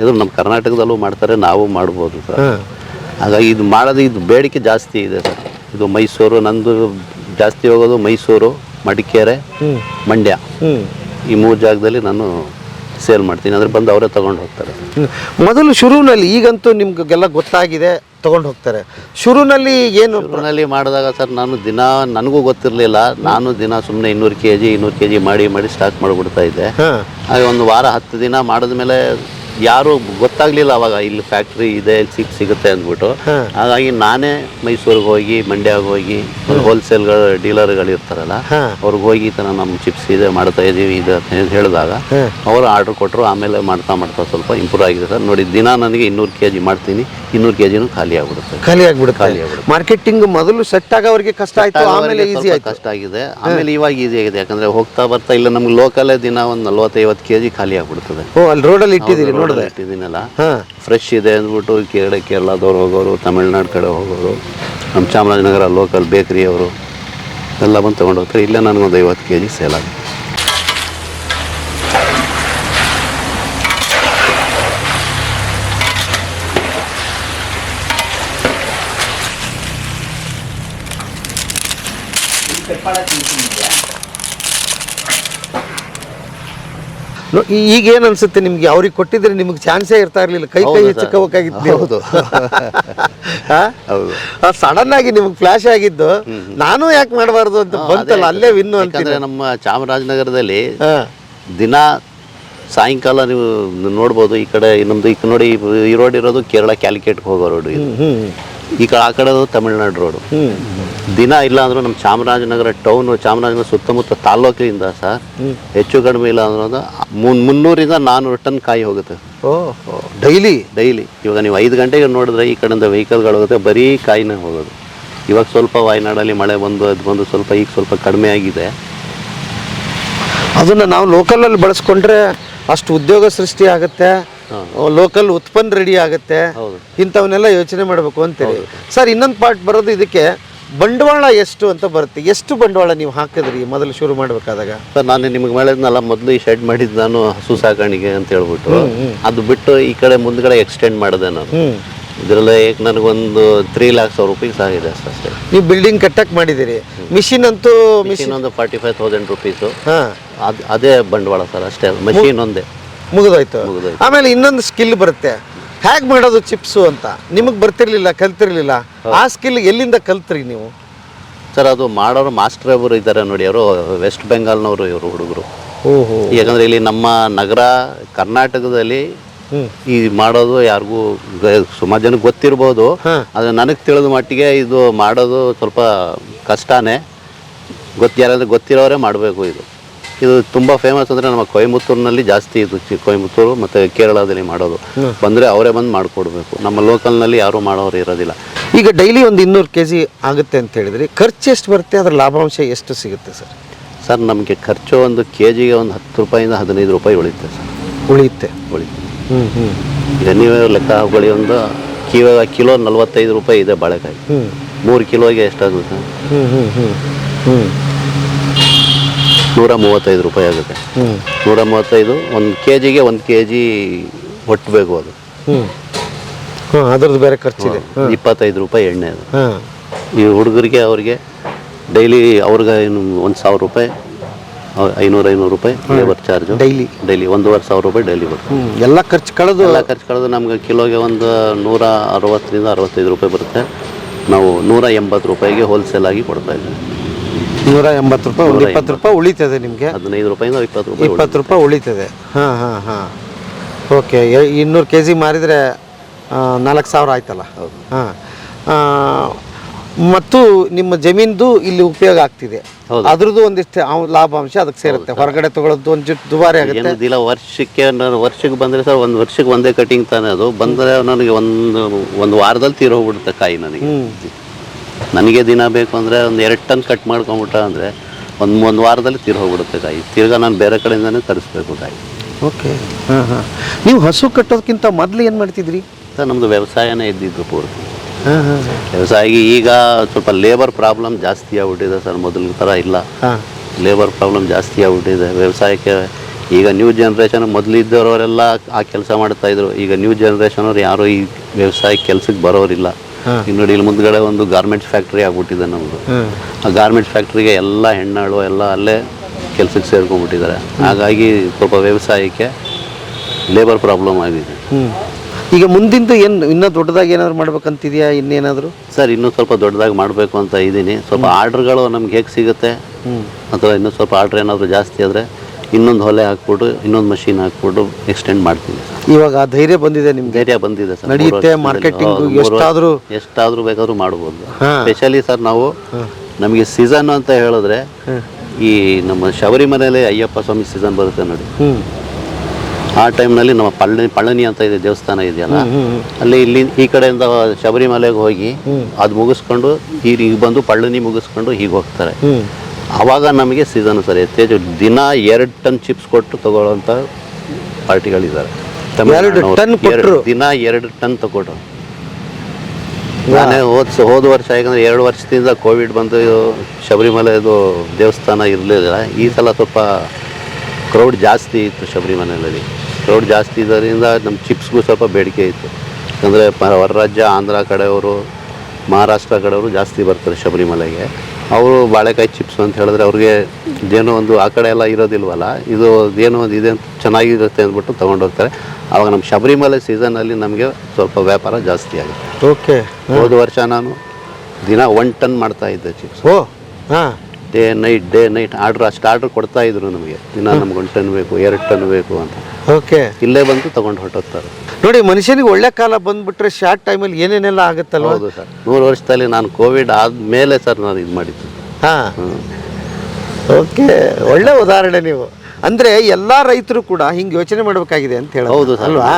ಇದು ನಮ್ಮ ಕರ್ನಾಟಕದಲ್ಲೂ ಮಾಡ್ತಾರೆ ನಾವು ಮಾಡ್ಬೋದು ಸರ್. ಹಾಗಾಗಿ ಇದು ಮಾಡೋದು ಇದು ಬೇಡಿಕೆ ಜಾಸ್ತಿ ಇದೆ ಸರ್. ಇದು ಮೈಸೂರು ನಂದು ಜಾಸ್ತಿ ಹೋಗೋದು ಮೈಸೂರು ಮಡಿಕೇರೆ ಮಂಡ್ಯ. ಈ ಮೂರು ಜಾಗದಲ್ಲಿ ನಾನು ಸೇಲ್ ಮಾಡ್ತೀನಿ. ಅಂದರೆ ಬಂದು ಅವರೇ ತೊಗೊಂಡು ಹೋಗ್ತಾರೆ. ಮೊದಲು ಶುರುವಿನಲ್ಲಿ ಈಗಂತೂ ನಿಮ್ಗೆಲ್ಲ ಗೊತ್ತಾಗಿದೆ ತೊಗೊಂಡು ಹೋಗ್ತಾರೆ. ಶುರುನಲ್ಲಿ ಏನು ಶುರುವಿನಲ್ಲಿ ಮಾಡಿದಾಗ ಸರ್ ನಾನು ದಿನ ನನಗೂ ಗೊತ್ತಿರಲಿಲ್ಲ. ನಾನು ದಿನ ಸುಮ್ಮನೆ ಇನ್ನೂರು ಕೆ ಜಿ ಇನ್ನೂರು ಕೆ ಜಿ ಮಾಡಿ ಮಾಡಿ ಸ್ಟಾಕ್ ಮಾಡಿಬಿಡ್ತಾ ಇದ್ದೆ. ಹಾಗೆ ಒಂದು ವಾರ ಹತ್ತು ದಿನ ಮಾಡಿದ್ಮೇಲೆ ಯಾರು ಗೊತ್ತಾಗ್ಲಿಲ್ಲ ಅವಾಗ ಇಲ್ಲಿ ಫ್ಯಾಕ್ಟ್ರಿ ಇದೆ ಇಲ್ಲಿ ಸಿಕ್ ಸಿಗುತ್ತೆ ಅಂದ್ಬಿಟ್ಟು. ಹಾಗಾಗಿ ನಾನೇ ಮೈಸೂರಿಗೆ ಹೋಗಿ ಮಂಡ್ಯಗೆ ಹೋಗಿ ಹೋಲ್ಸೇಲ್ಗಳು ಡೀಲರ್ಗಳು ಇರ್ತಾರಲ್ಲ ಅವ್ರಿಗೆ ಹೋಗಿ ಈ ಥರ ನಮ್ಮ ಚಿಪ್ಸ್ ಇದೆ ಮಾಡ್ತಾ ಇದೀವಿ ಇದು ಅಂತ ಹೇಳಿದಾಗ ಅವರು ಆರ್ಡರ್ ಕೊಟ್ಟರು ಆಮೇಲೆ ಮಾಡ್ತಾ ಮಾಡ್ತಾ ಸ್ವಲ್ಪ ಇಂಪ್ರೂವ್ ಆಗಿದೆ ಸರ್. ನೋಡಿ ದಿನ ನನಗೆ ಇನ್ನೂರು ಕೆ ಜಿ ಮಾಡ್ತೀನಿ ಇನ್ನೂರು ಕೆ ಜಿನೂ ಖಾಲಿ ಆಗ್ಬಿಡುತ್ತೆ. ಖಾಲಿ ಆಗ್ಬಿಡುತ್ತೆ. ಖಾಲಿ ಆಗ್ಬಿಡುತ್ತೆ. ಮಾರ್ಕೆಟಿಂಗ್ ಮೊದಲು ಸೆಟ್ ಆಗ ಅವರಿಗೆ ಕಷ್ಟ ಆಯ್ತು ಆಮೇಲೆ ಈಸಿ ಆಯಿತು ಆಯ್ತು. ಕಷ್ಟ ಆಗಿದೆ. ಆಮೇಲೆ ಇವಾಗ ಈಸಿ ಆಗಿದೆ. ಯಾಕಂದ್ರೆ ಹೋಗ್ತಾ ಬರ್ತಾ ಇಲ್ಲ ನಮ್ಗೆ ಲೋಕಲೇ ದಿನ ಒಂದು ನಲ್ವತ್ತೈವತ್ತು ಕೆ ಜಿ ಖಾಲಿ ಆಗ್ಬಿಡ್ತದೆ. ಓ ಅಲ್ಲಿ ರೋಡಲ್ಲಿ ಇಟ್ಟಿದ್ದೀರಿ ನೋಡಿದೆ. ಇಟ್ಟಿದ್ದೀನಲ್ಲ ಫ್ರೆಶ್ ಇದೆ ಅಂದ್ಬಿಟ್ಟು ಕೇರಳ ಕೇರಳದವ್ರು ಹೋಗೋರು ತಮಿಳ್ನಾಡು ಕಡೆ ಹೋಗೋರು ನಮ್ಮ ಚಾಮರಾಜನಗರ ಲೋಕಲ್ ಬೇಕ್ರಿ ಅವರು ಎಲ್ಲ ಬಂದು ತೊಗೊಂಡು ಹೋಗ್ತಾರೆ ಇಲ್ಲೇ ನನಗೊಂದು ಐವತ್ತು ಕೆ ಜಿ ಸೇಲ್ ಆಗುತ್ತೆ. ಈಗ ಏನ್ ಅನ್ಸುತ್ತೆ ನಿಮ್ಗೆ? ಅವ್ರಿಗೆ ಕೊಟ್ಟಿದ್ರೆ ನಿಮ್ಗೆ ಚಾನ್ಸೇ ಇರ್ತಾ ಇರ್ಲಿಲ್ಲ. ಕೈ ಕೈ ಸರ್. ಹೌದು. ಸಡನ್ ಆಗಿ ನಿಮ್ಗೆ ಫ್ಲಾಶ್ ಆಗಿದ್ದು ನಾನು ಯಾಕೆ ಮಾಡಬಾರ್ದು ಅಂತ ಬಂತಲ್ಲ ಅಲ್ಲೇ ವಿನ್ನು ಅಂತಂದ್ರೆ ನಮ್ಮ ಚಾಮರಾಜನಗರದಲ್ಲಿ ದಿನ ಸಾಯಂಕಾಲ ನೀವು ನೋಡ್ಬೋದು ಈ ಕಡೆ ನಮ್ದು ಈ ಕಡೆ ನೋಡಿ ಈ ರೋಡ್ ಇರೋದು ಕೇರಳ ಕ್ಯಾಲಿಕೇಟ್ಗೆ ಹೋಗೋ ರೋಡ್ ಇದು. ಈ ಕಡೆ ಆ ಕಡೆ ತಮಿಳ್ನಾಡು ರೋಡು. ದಿನ ಇಲ್ಲ ಅಂದ್ರೂ ನಮ್ಮ ಚಾಮರಾಜನಗರ ಟೌನ್ ಚಾಮರಾಜನಗರ ಸುತ್ತಮುತ್ತ ತಾಲೂಕಿನಿಂದ ಸರ್ ಹೆಚ್ಚು ಕಡಿಮೆ ಇಲ್ಲ ಅಂದ್ರೆ ಮುನ್ ಮುನ್ನೂರಿಂದ ನಾನ್ನೂರು ಟನ್ ಕಾಯಿ ಹೋಗುತ್ತೆ. Oh daily? ಡೈಲಿ. ಇವಾಗ ನೀವು ಐದು ಗಂಟೆಗೆ ನೋಡಿದ್ರೆ ಈ ಕಡೆಯಿಂದ ವೆಹಿಕಲ್ಗಳು ಹೋಗುತ್ತೆ ಬರೀ ಕಾಯಿನೇ ಹೋಗೋದು. ಇವಾಗ ಸ್ವಲ್ಪ ವಾಯನಾಡಲ್ಲಿ ಮಳೆ ಬಂದು ಅದು ಬಂದು ಸ್ವಲ್ಪ ಈಗ ಸ್ವಲ್ಪ ಕಡಿಮೆ ಆಗಿದೆ. ಅದನ್ನು ನಾವು ಲೋಕಲಲ್ಲಿ ಬಳಸ್ಕೊಂಡ್ರೆ ಅಷ್ಟು ಉದ್ಯೋಗ ಸೃಷ್ಟಿ ಆಗುತ್ತೆ. ಲೋಕಲ್ ಉತ್ಪನ್ನ ರೆಡಿ ಆಗುತ್ತೆ. ಹೌದು. ಇಂಥವನ್ನೆಲ್ಲ ಯೋಚನೆ ಮಾಡಬೇಕು ಅಂತೀರಿ ಸರ್ ಇನ್ನೊಂದು ಪಾರ್ಟ್ ಬರೋದು ಇದಕ್ಕೆ ಬಂಡವಾಳ ಎಷ್ಟು ಅಂತ ಬರುತ್ತೆ. ಎಷ್ಟು ಬಂಡವಾಳ ನೀವು ಹಾಕಿದ್ರಿ ಮೊದಲು ಶುರು ಮಾಡಬೇಕಾದಾಗ? ಸರ್ ನಾನು ನಿಮ್ಗೆ ಮಾಡಿದ್ನಲ್ಲ ಮೊದಲು ಈ ಶೆಡ್ ಮಾಡಿದ್ದು ನಾನು ಹಸು ಸಾಕಾಣಿಕೆ ಅಂತ ಹೇಳ್ಬಿಟ್ಟು. ಅದು ಬಿಟ್ಟು ಈ ಕಡೆ ಮುಂದ್ಗಡೆ ಎಕ್ಸ್ಟೆಂಡ್ ಮಾಡಿದೆ ನಾನು. ಇದರಲ್ಲೇ ನನಗೊಂದು ತ್ರೀ ಲ್ಯಾಕ್ಸ್ ರುಪೀಸ್ ಆಗಿದೆ ಅಷ್ಟೇ. ನೀವು ಬಿಲ್ಡಿಂಗ್ ಕಟ್ಟಕ್ ಮಾಡಿದ್ದೀರಿ. ಮಿಷಿನ್ ಅಂತೂ ಮಿಷಿನ್ ಒಂದು ಫಾರ್ಟಿ ಫೈವ್ ತೌಸಂಡ್ ರುಪೀಸು ಅದೇ ಬಂಡವಾಳ ಸರ್ ಅಷ್ಟೇ ಮಷೀನ್ ಒಂದೇ. ಮುಗಿದೋಯ್ತು. ಆಮೇಲೆ ಇನ್ನೊಂದು ಸ್ಕಿಲ್ ಬರುತ್ತೆ. ಹೇಗೆ ಮಾಡೋದು ಚಿಪ್ಸು ಅಂತ? ನಿಮಗೆ ಬರ್ತಿರ್ಲಿಲ್ಲ ಕಲ್ತಿರ್ಲಿಲ್ಲ. ಆ ಸ್ಕಿಲ್ ಎಲ್ಲಿಂದ ಕಲ್ತ್ರಿ ನೀವು? ಸರ್ ಅದು ಮಾಡೋರು ಮಾಸ್ಟರ್ ಒಬ್ಬರು ಇದ್ದಾರೆ ನೋಡಿ ಅವರು ವೆಸ್ಟ್ ಬೆಂಗಾಲ್ನವರು ಇವರು ಹುಡುಗರು. ಯಾಕಂದ್ರೆ ಇಲ್ಲಿ ನಮ್ಮ ನಗರ ಕರ್ನಾಟಕದಲ್ಲಿ ಈ ಮಾಡೋದು ಯಾರಿಗೂ ಸುಮಾರು ಜನಕ್ಕೆ ಗೊತ್ತಿರ್ಬೋದು. ಆದರೆ ನನಗೆ ತಿಳಿದ ಮಟ್ಟಿಗೆ ಇದು ಮಾಡೋದು ಸ್ವಲ್ಪ ಕಷ್ಟನೇ. ಗೊತ್ತು ಯಾರಾದ್ರೂ ಗೊತ್ತಿರೋರೇ ಮಾಡಬೇಕು ಇದು. ಇದು ತುಂಬ ಫೇಮಸ್ ಅಂದರೆ ನಮ್ಮ ಕೊಯಮುತ್ತೂರಿನಲ್ಲಿ ಜಾಸ್ತಿ ಇದು ಚಿ- ಕೊಯಮತ್ತೂರು ಮತ್ತು ಕೇರಳದಲ್ಲಿ ಮಾಡೋದು. ಬಂದರೆ ಅವರೇ ಬಂದು ಮಾಡಿಕೊಡ್ಬೇಕು. ನಮ್ಮ ಲೋಕಲ್ನಲ್ಲಿ ಯಾರೂ ಮಾಡೋರು ಇರೋದಿಲ್ಲ. ಈಗ ಡೈಲಿ ಒಂದು ಇನ್ನೂರು ಕೆ ಜಿ ಆಗುತ್ತೆ ಅಂತ ಹೇಳಿದ್ರಿ. ಖರ್ಚು ಎಷ್ಟು ಬರುತ್ತೆ? ಅದರ ಲಾಭಾಂಶ ಎಷ್ಟು ಸಿಗುತ್ತೆ ಸರ್? ಸರ್ ನಮಗೆ ಖರ್ಚು ಒಂದು ಕೆ ಜಿಗೆ ಒಂದು ಹತ್ತು ರೂಪಾಯಿಂದ ಹದಿನೈದು ರೂಪಾಯಿ ಉಳಿಯುತ್ತೆ ಸರ್. ಉಳಿಯುತ್ತೆ. ಉಳಿಯುತ್ತೆ. ಹ್ಮ್ ಹ್ಮ್. ಈಗ ನೀವೇ ಲೆಕ್ಕ ಹಾಕೊಳ್ಳಿ ಒಂದು ಕಿಲೋ ಕಿಲೋ ನಲ್ವತ್ತೈದು ರೂಪಾಯಿ ಇದೆ ಬಾಳೆಕಾಯಿ. ಹ್ಞೂ ಮೂರು ಕಿಲೋಗೆ ಎಷ್ಟಾಗುತ್ತೆ? ಹ್ಞೂ ಹ್ಞೂ ಹ್ಞೂ ಹ್ಮ್. ನೂರ ಮೂವತ್ತೈದು ರೂಪಾಯಿ ಆಗುತ್ತೆ. ನೂರ ಮೂವತ್ತೈದು ಒಂದು ಕೆ ಜಿಗೆ ಒಂದು ಕೆ ಜಿ ಒಟ್ಟಬೇಕು ಅದು. ಅದ್ರದ್ದು ಬೇರೆ ಖರ್ಚಿದೆ. ಇಪ್ಪತ್ತೈದು ರೂಪಾಯಿ ಎಣ್ಣೆ ಅದು. ಈ ಹುಡುಗರಿಗೆ ಅವರಿಗೆ ಡೈಲಿ ಅವ್ರಿಗೆ ಏನು ಒಂದು ಸಾವಿರ ರೂಪಾಯಿ ಐನೂರು ಐನೂರು ರೂಪಾಯಿ ಲೇಬರ್ ಚಾರ್ಜ್ ಡೈಲಿ. ಡೈಲಿ ಒಂದೂವರೆ ಸಾವಿರ ರೂಪಾಯಿ ಡೈಲಿ ಬರುತ್ತೆ. ಎಲ್ಲ ಖರ್ಚು ಕಳೆದು ಎಲ್ಲ ಖರ್ಚು ಕಳೆದು ನಮ್ಗೆ ಕಿಲೋಗೆ ಒಂದು ನೂರ ಅರವತ್ತರಿಂದ ಅರವತ್ತೈದು ರೂಪಾಯಿ ಬರುತ್ತೆ. ನಾವು ನೂರ ಎಂಬತ್ತು ರೂಪಾಯಿಗೆ ಹೋಲ್ಸೇಲ್ ಆಗಿ ಕೊಡ್ತಾ ಇದ್ದೀವಿ. ನೂರ ಎಂಬತ್ತು ರೂಪಾಯಿ ಒಂದು ಇಪ್ಪತ್ತು ರೂಪಾಯಿ ಉಳಿತದೆ ನಿಮಗೆ. ಹದಿನೈದು ರೂಪಾಯಿಂದ ಇಪ್ಪತ್ತು ರೂಪಾಯಿ ಇಪ್ಪತ್ತು ರೂಪಾಯಿ ಉಳಿತದೆ. ಹಾಂ ಹಾಂ ಹಾಂ. ಓಕೆ ಇನ್ನೂರು ಕೆ ಜಿ ಮಾರಿದರೆ ನಾಲ್ಕು ಸಾವಿರ ಆಯ್ತಲ್ಲ. ಹಾಂ. ಮತ್ತು ನಿಮ್ಮ ಜಮೀನ್ದು ಇಲ್ಲಿ ಉಪಯೋಗ ಆಗ್ತಿದೆ. ಅದ್ರದ್ದು ಒಂದಿಷ್ಟು ಲಾಭಾಂಶ ಅದಕ್ಕೆ ಸೇರುತ್ತೆ. ಹೊರಗಡೆ ತಗೊಳ್ಳೋದು ಒಂದು ಜುಟ್ಟು ದುಬಾರಿ ಆಗುತ್ತೆ. ಇಲ್ಲ ವರ್ಷಕ್ಕೆ ನಾನು ವರ್ಷಕ್ಕೆ ಬಂದರೆ ಸರ್ ಒಂದು ವರ್ಷಕ್ಕೆ ಒಂದೇ ಕಟಿಂಗ್ ತಾನೇ ಅದು. ಬಂದರೆ ನನಗೆ ಒಂದು ಒಂದು ವಾರದಲ್ಲಿ ತೀರೋಗ್ಬಿಡುತ್ತೆ ಕಾಯಿ ನನಗೆ. ನನಗೆ ದಿನ ಬೇಕು ಅಂದರೆ ಒಂದು ಎರಡು ಟನ್ ಕಟ್ ಮಾಡ್ಕೊಂಬಿಟ್ಟ ಅಂದರೆ ಒಂದು ಒಂದು ವಾರದಲ್ಲಿ ತಿರು ಹೋಗ್ಬಿಡುತ್ತೆ ಕಾಯಿ ತಿರ್ಗಾ ನಾನು ಬೇರೆ ಕಡೆಯಿಂದನೇ ತರಿಸ್ಬೇಕು ಕಾಯಿ ಓಕೆ. ಹಾಂ ಹಾಂ. ನೀವು ಹಸು ಕಟ್ಟೋದಕ್ಕಿಂತ ಮೊದಲು ಏನು ಮಾಡ್ತಿದ್ರಿ? ಸರ್ ನಮ್ಮದು ವ್ಯವಸಾಯನೇ ಇದ್ದಿದ್ದು ಪೂರ್ತಿ. ಹಾಂ ಹಾಂ ವ್ಯವಸಾಯಕ್ಕೆ ಈಗ ಸ್ವಲ್ಪ ಲೇಬರ್ ಪ್ರಾಬ್ಲಮ್ ಜಾಸ್ತಿ ಆಗ್ಬಿಟ್ಟಿದೆ ಸರ್ ಮೊದಲ ಥರ ಇಲ್ಲ. ಹಾಂ. ಲೇಬರ್ ಪ್ರಾಬ್ಲಮ್ ಜಾಸ್ತಿ ಆಗ್ಬಿಟ್ಟಿದೆ. ವ್ಯವಸಾಯಕ್ಕೆ ಈಗ ನ್ಯೂ ಜನ್ರೇಷನ್ ಮೊದಲಿದ್ದವರೆಲ್ಲ ಆ ಕೆಲಸ ಮಾಡ್ತಾಯಿದ್ರು ಈಗ ನ್ಯೂ ಜನ್ರೇಷನವ್ರು ಯಾರೂ ಯಾರು ಈ ವ್ಯವಸಾಯ ಕೆಲಸಕ್ಕೆ ಬರೋರಿಲ್ಲ. ಈಗ ನೋಡಿ ಇಲ್ಲಿ ಮುಂದ್ಗಡೆ ಒಂದು ಗಾರ್ಮೆಂಟ್ಸ್ ಫ್ಯಾಕ್ಟ್ರಿ ಆಗ್ಬಿಟ್ಟಿದೆ ನಮ್ದು. ಆ ಗಾರ್ಮೆಂಟ್ಸ್ ಫ್ಯಾಕ್ಟ್ರಿಗೆ ಎಲ್ಲ ಹೆಣ್ಣಾಳು ಎಲ್ಲ ಅಲ್ಲೇ ಕೆಲ್ಸಕ್ಕೆ ಸೇರ್ಕೊಂಡ್ಬಿಟ್ಟಿದ್ದಾರೆ. ಹಾಗಾಗಿ ಸ್ವಲ್ಪ ವ್ಯವಸಾಯಕ್ಕೆ ಲೇಬರ್ ಪ್ರಾಬ್ಲಮ್ ಆಗಿದೆ. ಈಗ ಮುಂದಿಂದು ಏನು ಇನ್ನೂ ದೊಡ್ಡದಾಗಿ ಏನಾದ್ರು ಮಾಡ್ಬೇಕಂತಿದೆಯಾ ಇನ್ನೇನಾದರೂ? ಸರ್ ಇನ್ನೂ ಸ್ವಲ್ಪ ದೊಡ್ಡದಾಗಿ ಮಾಡಬೇಕು ಅಂತ ಇದ್ದೀನಿ ಸ್ವಲ್ಪ ಆರ್ಡ್ರ್ಗಳು ನಮ್ಗೆ ಹೇಗೆ ಸಿಗುತ್ತೆ? ಅಥವಾ ಇನ್ನೂ ಸ್ವಲ್ಪ ಆರ್ಡ್ರ್ ಏನಾದರೂ ಜಾಸ್ತಿ ಆದರೆ ಇನ್ನೊಂದು ಹೊಲೆ ಹಾಕ್ಬಿಟ್ಟು ಇನ್ನೊಂದು ಮಷೀನ್ ಹಾಕ್ಬಿಟ್ಟು ಎಕ್ಸ್ಟೆಂಡ್ ಮಾಡ್ತೀನಿ. ಇವಾಗ ಆ ಧೈರ್ಯ ಬಂದಿದೆ ನಿಮ್ಗೆ? ಧೈರ್ಯ ಬಂದಿದೆ ಸರ್. ನಡೆಯುತ್ತೆ, ಮಾರ್ಕೆಟಿಂಗ್ ವರ್ಷದಲ್ಲಿ. marketing ಹೌದು, ಮೂರು ವರ್ಷ- ಎಷ್ಟಾದ್ರೂ- ಎಷ್ಟಾದ್ರೂ ಬೇಕಾದ್ರೂ ಮಾಡ್ಬೋದು. ಹಾ. ಸ್ಪೆಷಲಿ ಸರ್ ನಾವು ನಮಗೆ ಸೀಸನ್ ಅಂತ ಹೇಳಿದ್ರೆ ಈ ನಮ್ಮ ಶಬರಿಮಲೆಯಲ್ಲಿ ಅಯ್ಯಪ್ಪ ಸ್ವಾಮಿ ಸೀಸನ್ ಬರುತ್ತೆ ನೋಡಿ. ಹ್ಮ್. ಆ ಟೈಮ್ನಲ್ಲಿ ನಮ್ಮ ಪಳ್ಳಿ ಪಳ್ಳನಿ ಅಂತ ಇದೆ ದೇವಸ್ಥಾನ ಇದೆಯಲ್ಲ? ಅಲ್ಲಿ ಇಲ್ಲಿ ಈ ಕಡೆಯಿಂದ ಶಬರಿಮಲೆಗೆ ಹೋಗಿ ಅದು ಮುಗಿಸ್ಕೊಂಡು ಈಗ ಈಗ ಬಂದು ಪಳ್ಳನಿ ಮುಗಿಸ್ಕೊಂಡು ಹೀಗೆ ಹೋಗ್ತಾರೆ. ಹ್ಮ್. ಆವಾಗ ನಮಗೆ ಸೀಸನ್ ಸರಿ ಹೆಚ್ಚು ದಿನ ಎರಡು ಟನ್ ಚಿಪ್ಸ್ ಕೊಟ್ಟು ತಗೊಳ್ಳೋಂಥ ಪಾರ್ಟಿಗಳಿದ್ದಾರೆ. ತಮಿಳ್ನಾಡಿನವ್ರು. ಟನ್ ಕೊಟ್ರು? ದಿನ ಎರಡು ಟನ್ ತಗೊಟ್ರು ನಾನೇ ಹೋದ ಹೋದ ವರ್ಷ ಯಾಕಂದರೆ ಎರಡು ವರ್ಷದಿಂದ ಕೋವಿಡ್ ಬಂದು ಶಬರಿಮಲೆದು ದೇವಸ್ಥಾನ ಇರಲಿಲ್ಲ. ಈ ಸಲ ಸ್ವಲ್ಪ ಕ್ರೌಡ್ ಜಾಸ್ತಿ ಇತ್ತು ಶಬರಿಮಲೆಯಲ್ಲಿ. ಕ್ರೌಡ್ ಜಾಸ್ತಿ ಇದರಿಂದ ನಮ್ಮ ಚಿಪ್ಸ್ಗೂ ಸ್ವಲ್ಪ ಬೇಡಿಕೆ ಇತ್ತು. ಅಂದರೆ ಹೊರ ರಾಜ್ಯ ಆಂಧ್ರ ಕಡೆಯವರು ಮಹಾರಾಷ್ಟ್ರ ಕಡೆಯವರು ಜಾಸ್ತಿ ಬರ್ತಾರೆ ಶಬರಿಮಲೆಗೆ. ಅವರು ಬಾಳೆಕಾಯಿ ಚಿಪ್ಸ್ ಅಂತ ಹೇಳಿದ್ರೆ ಅವ್ರಿಗೆ ಇದೇನೋ ಒಂದು ಆ ಕಡೆ ಎಲ್ಲ ಇರೋದಿಲ್ವಲ್ಲ ಇದು ಏನೋ ಒಂದು ಇದೆ ಚೆನ್ನಾಗಿರುತ್ತೆ ಅಂದ್ಬಿಟ್ಟು ತೊಗೊಂಡೋಗ್ತಾರೆ ಆವಾಗ ನಮ್ಮ ಶಬರಿಮಲೆ ಸೀಸನಲ್ಲಿ ನಮಗೆ ಸ್ವಲ್ಪ ವ್ಯಾಪಾರ ಜಾಸ್ತಿ ಆಗುತ್ತೆ. ಓಕೆ. ಹೋದ ವರ್ಷ ನಾನು ದಿನ ಒನ್ ಟನ್ ಮಾಡ್ತಾ ಇದ್ದೆ ಚಿಪ್ಸ್ ಓ ಹಾಂ. Day night day night order ಅಷ್ಟು ಆರ್ಡ್ರ್ ಕೊಡ್ತಾ ಇದ್ರು ನಮಗೆ. ದಿನ ನಮ್ಗೆ ಒಂದು ಟನ್ ಬೇಕು ಎರಡು ಟನ್ ಬೇಕು ಅಂತ. ಓಕೆ. ಇಲ್ಲೇ ಬಂದು ತೊಗೊಂಡು ಹೊರಟೋಗ್ತಾರೆ. ನೋಡಿ ಮನುಷ್ಯನಿಗೆ ಒಳ್ಳೆ ಕಾಲ ಬಂದ್ಬಿಟ್ರೆ ಶಾರ್ಟ್ ಟೈಮಲ್ಲಿ ಏನೇನೆಲ್ಲ ಆಗುತ್ತಲ್ಲ ಹೌದು ಸರ್. ನೂರು ವರ್ಷದಲ್ಲಿ ನಾನು ಕೋವಿಡ್ ಆದಮೇಲೆ ಸರ್ ನಾನು ಇದು ಮಾಡಿದ್ದು. ಹಾಂ. ಓಕೆ ಒಳ್ಳೆ ಉದಾಹರಣೆ ನೀವು. ಅಂದರೆ ಎಲ್ಲ ರೈತರು ಕೂಡ ಹಿಂಗೆ ಯೋಚನೆ ಮಾಡಬೇಕಾಗಿದೆ ಅಂತ ಹೇಳಿ ಹೌದು ಸರ್, ಅಲ್ವಾ?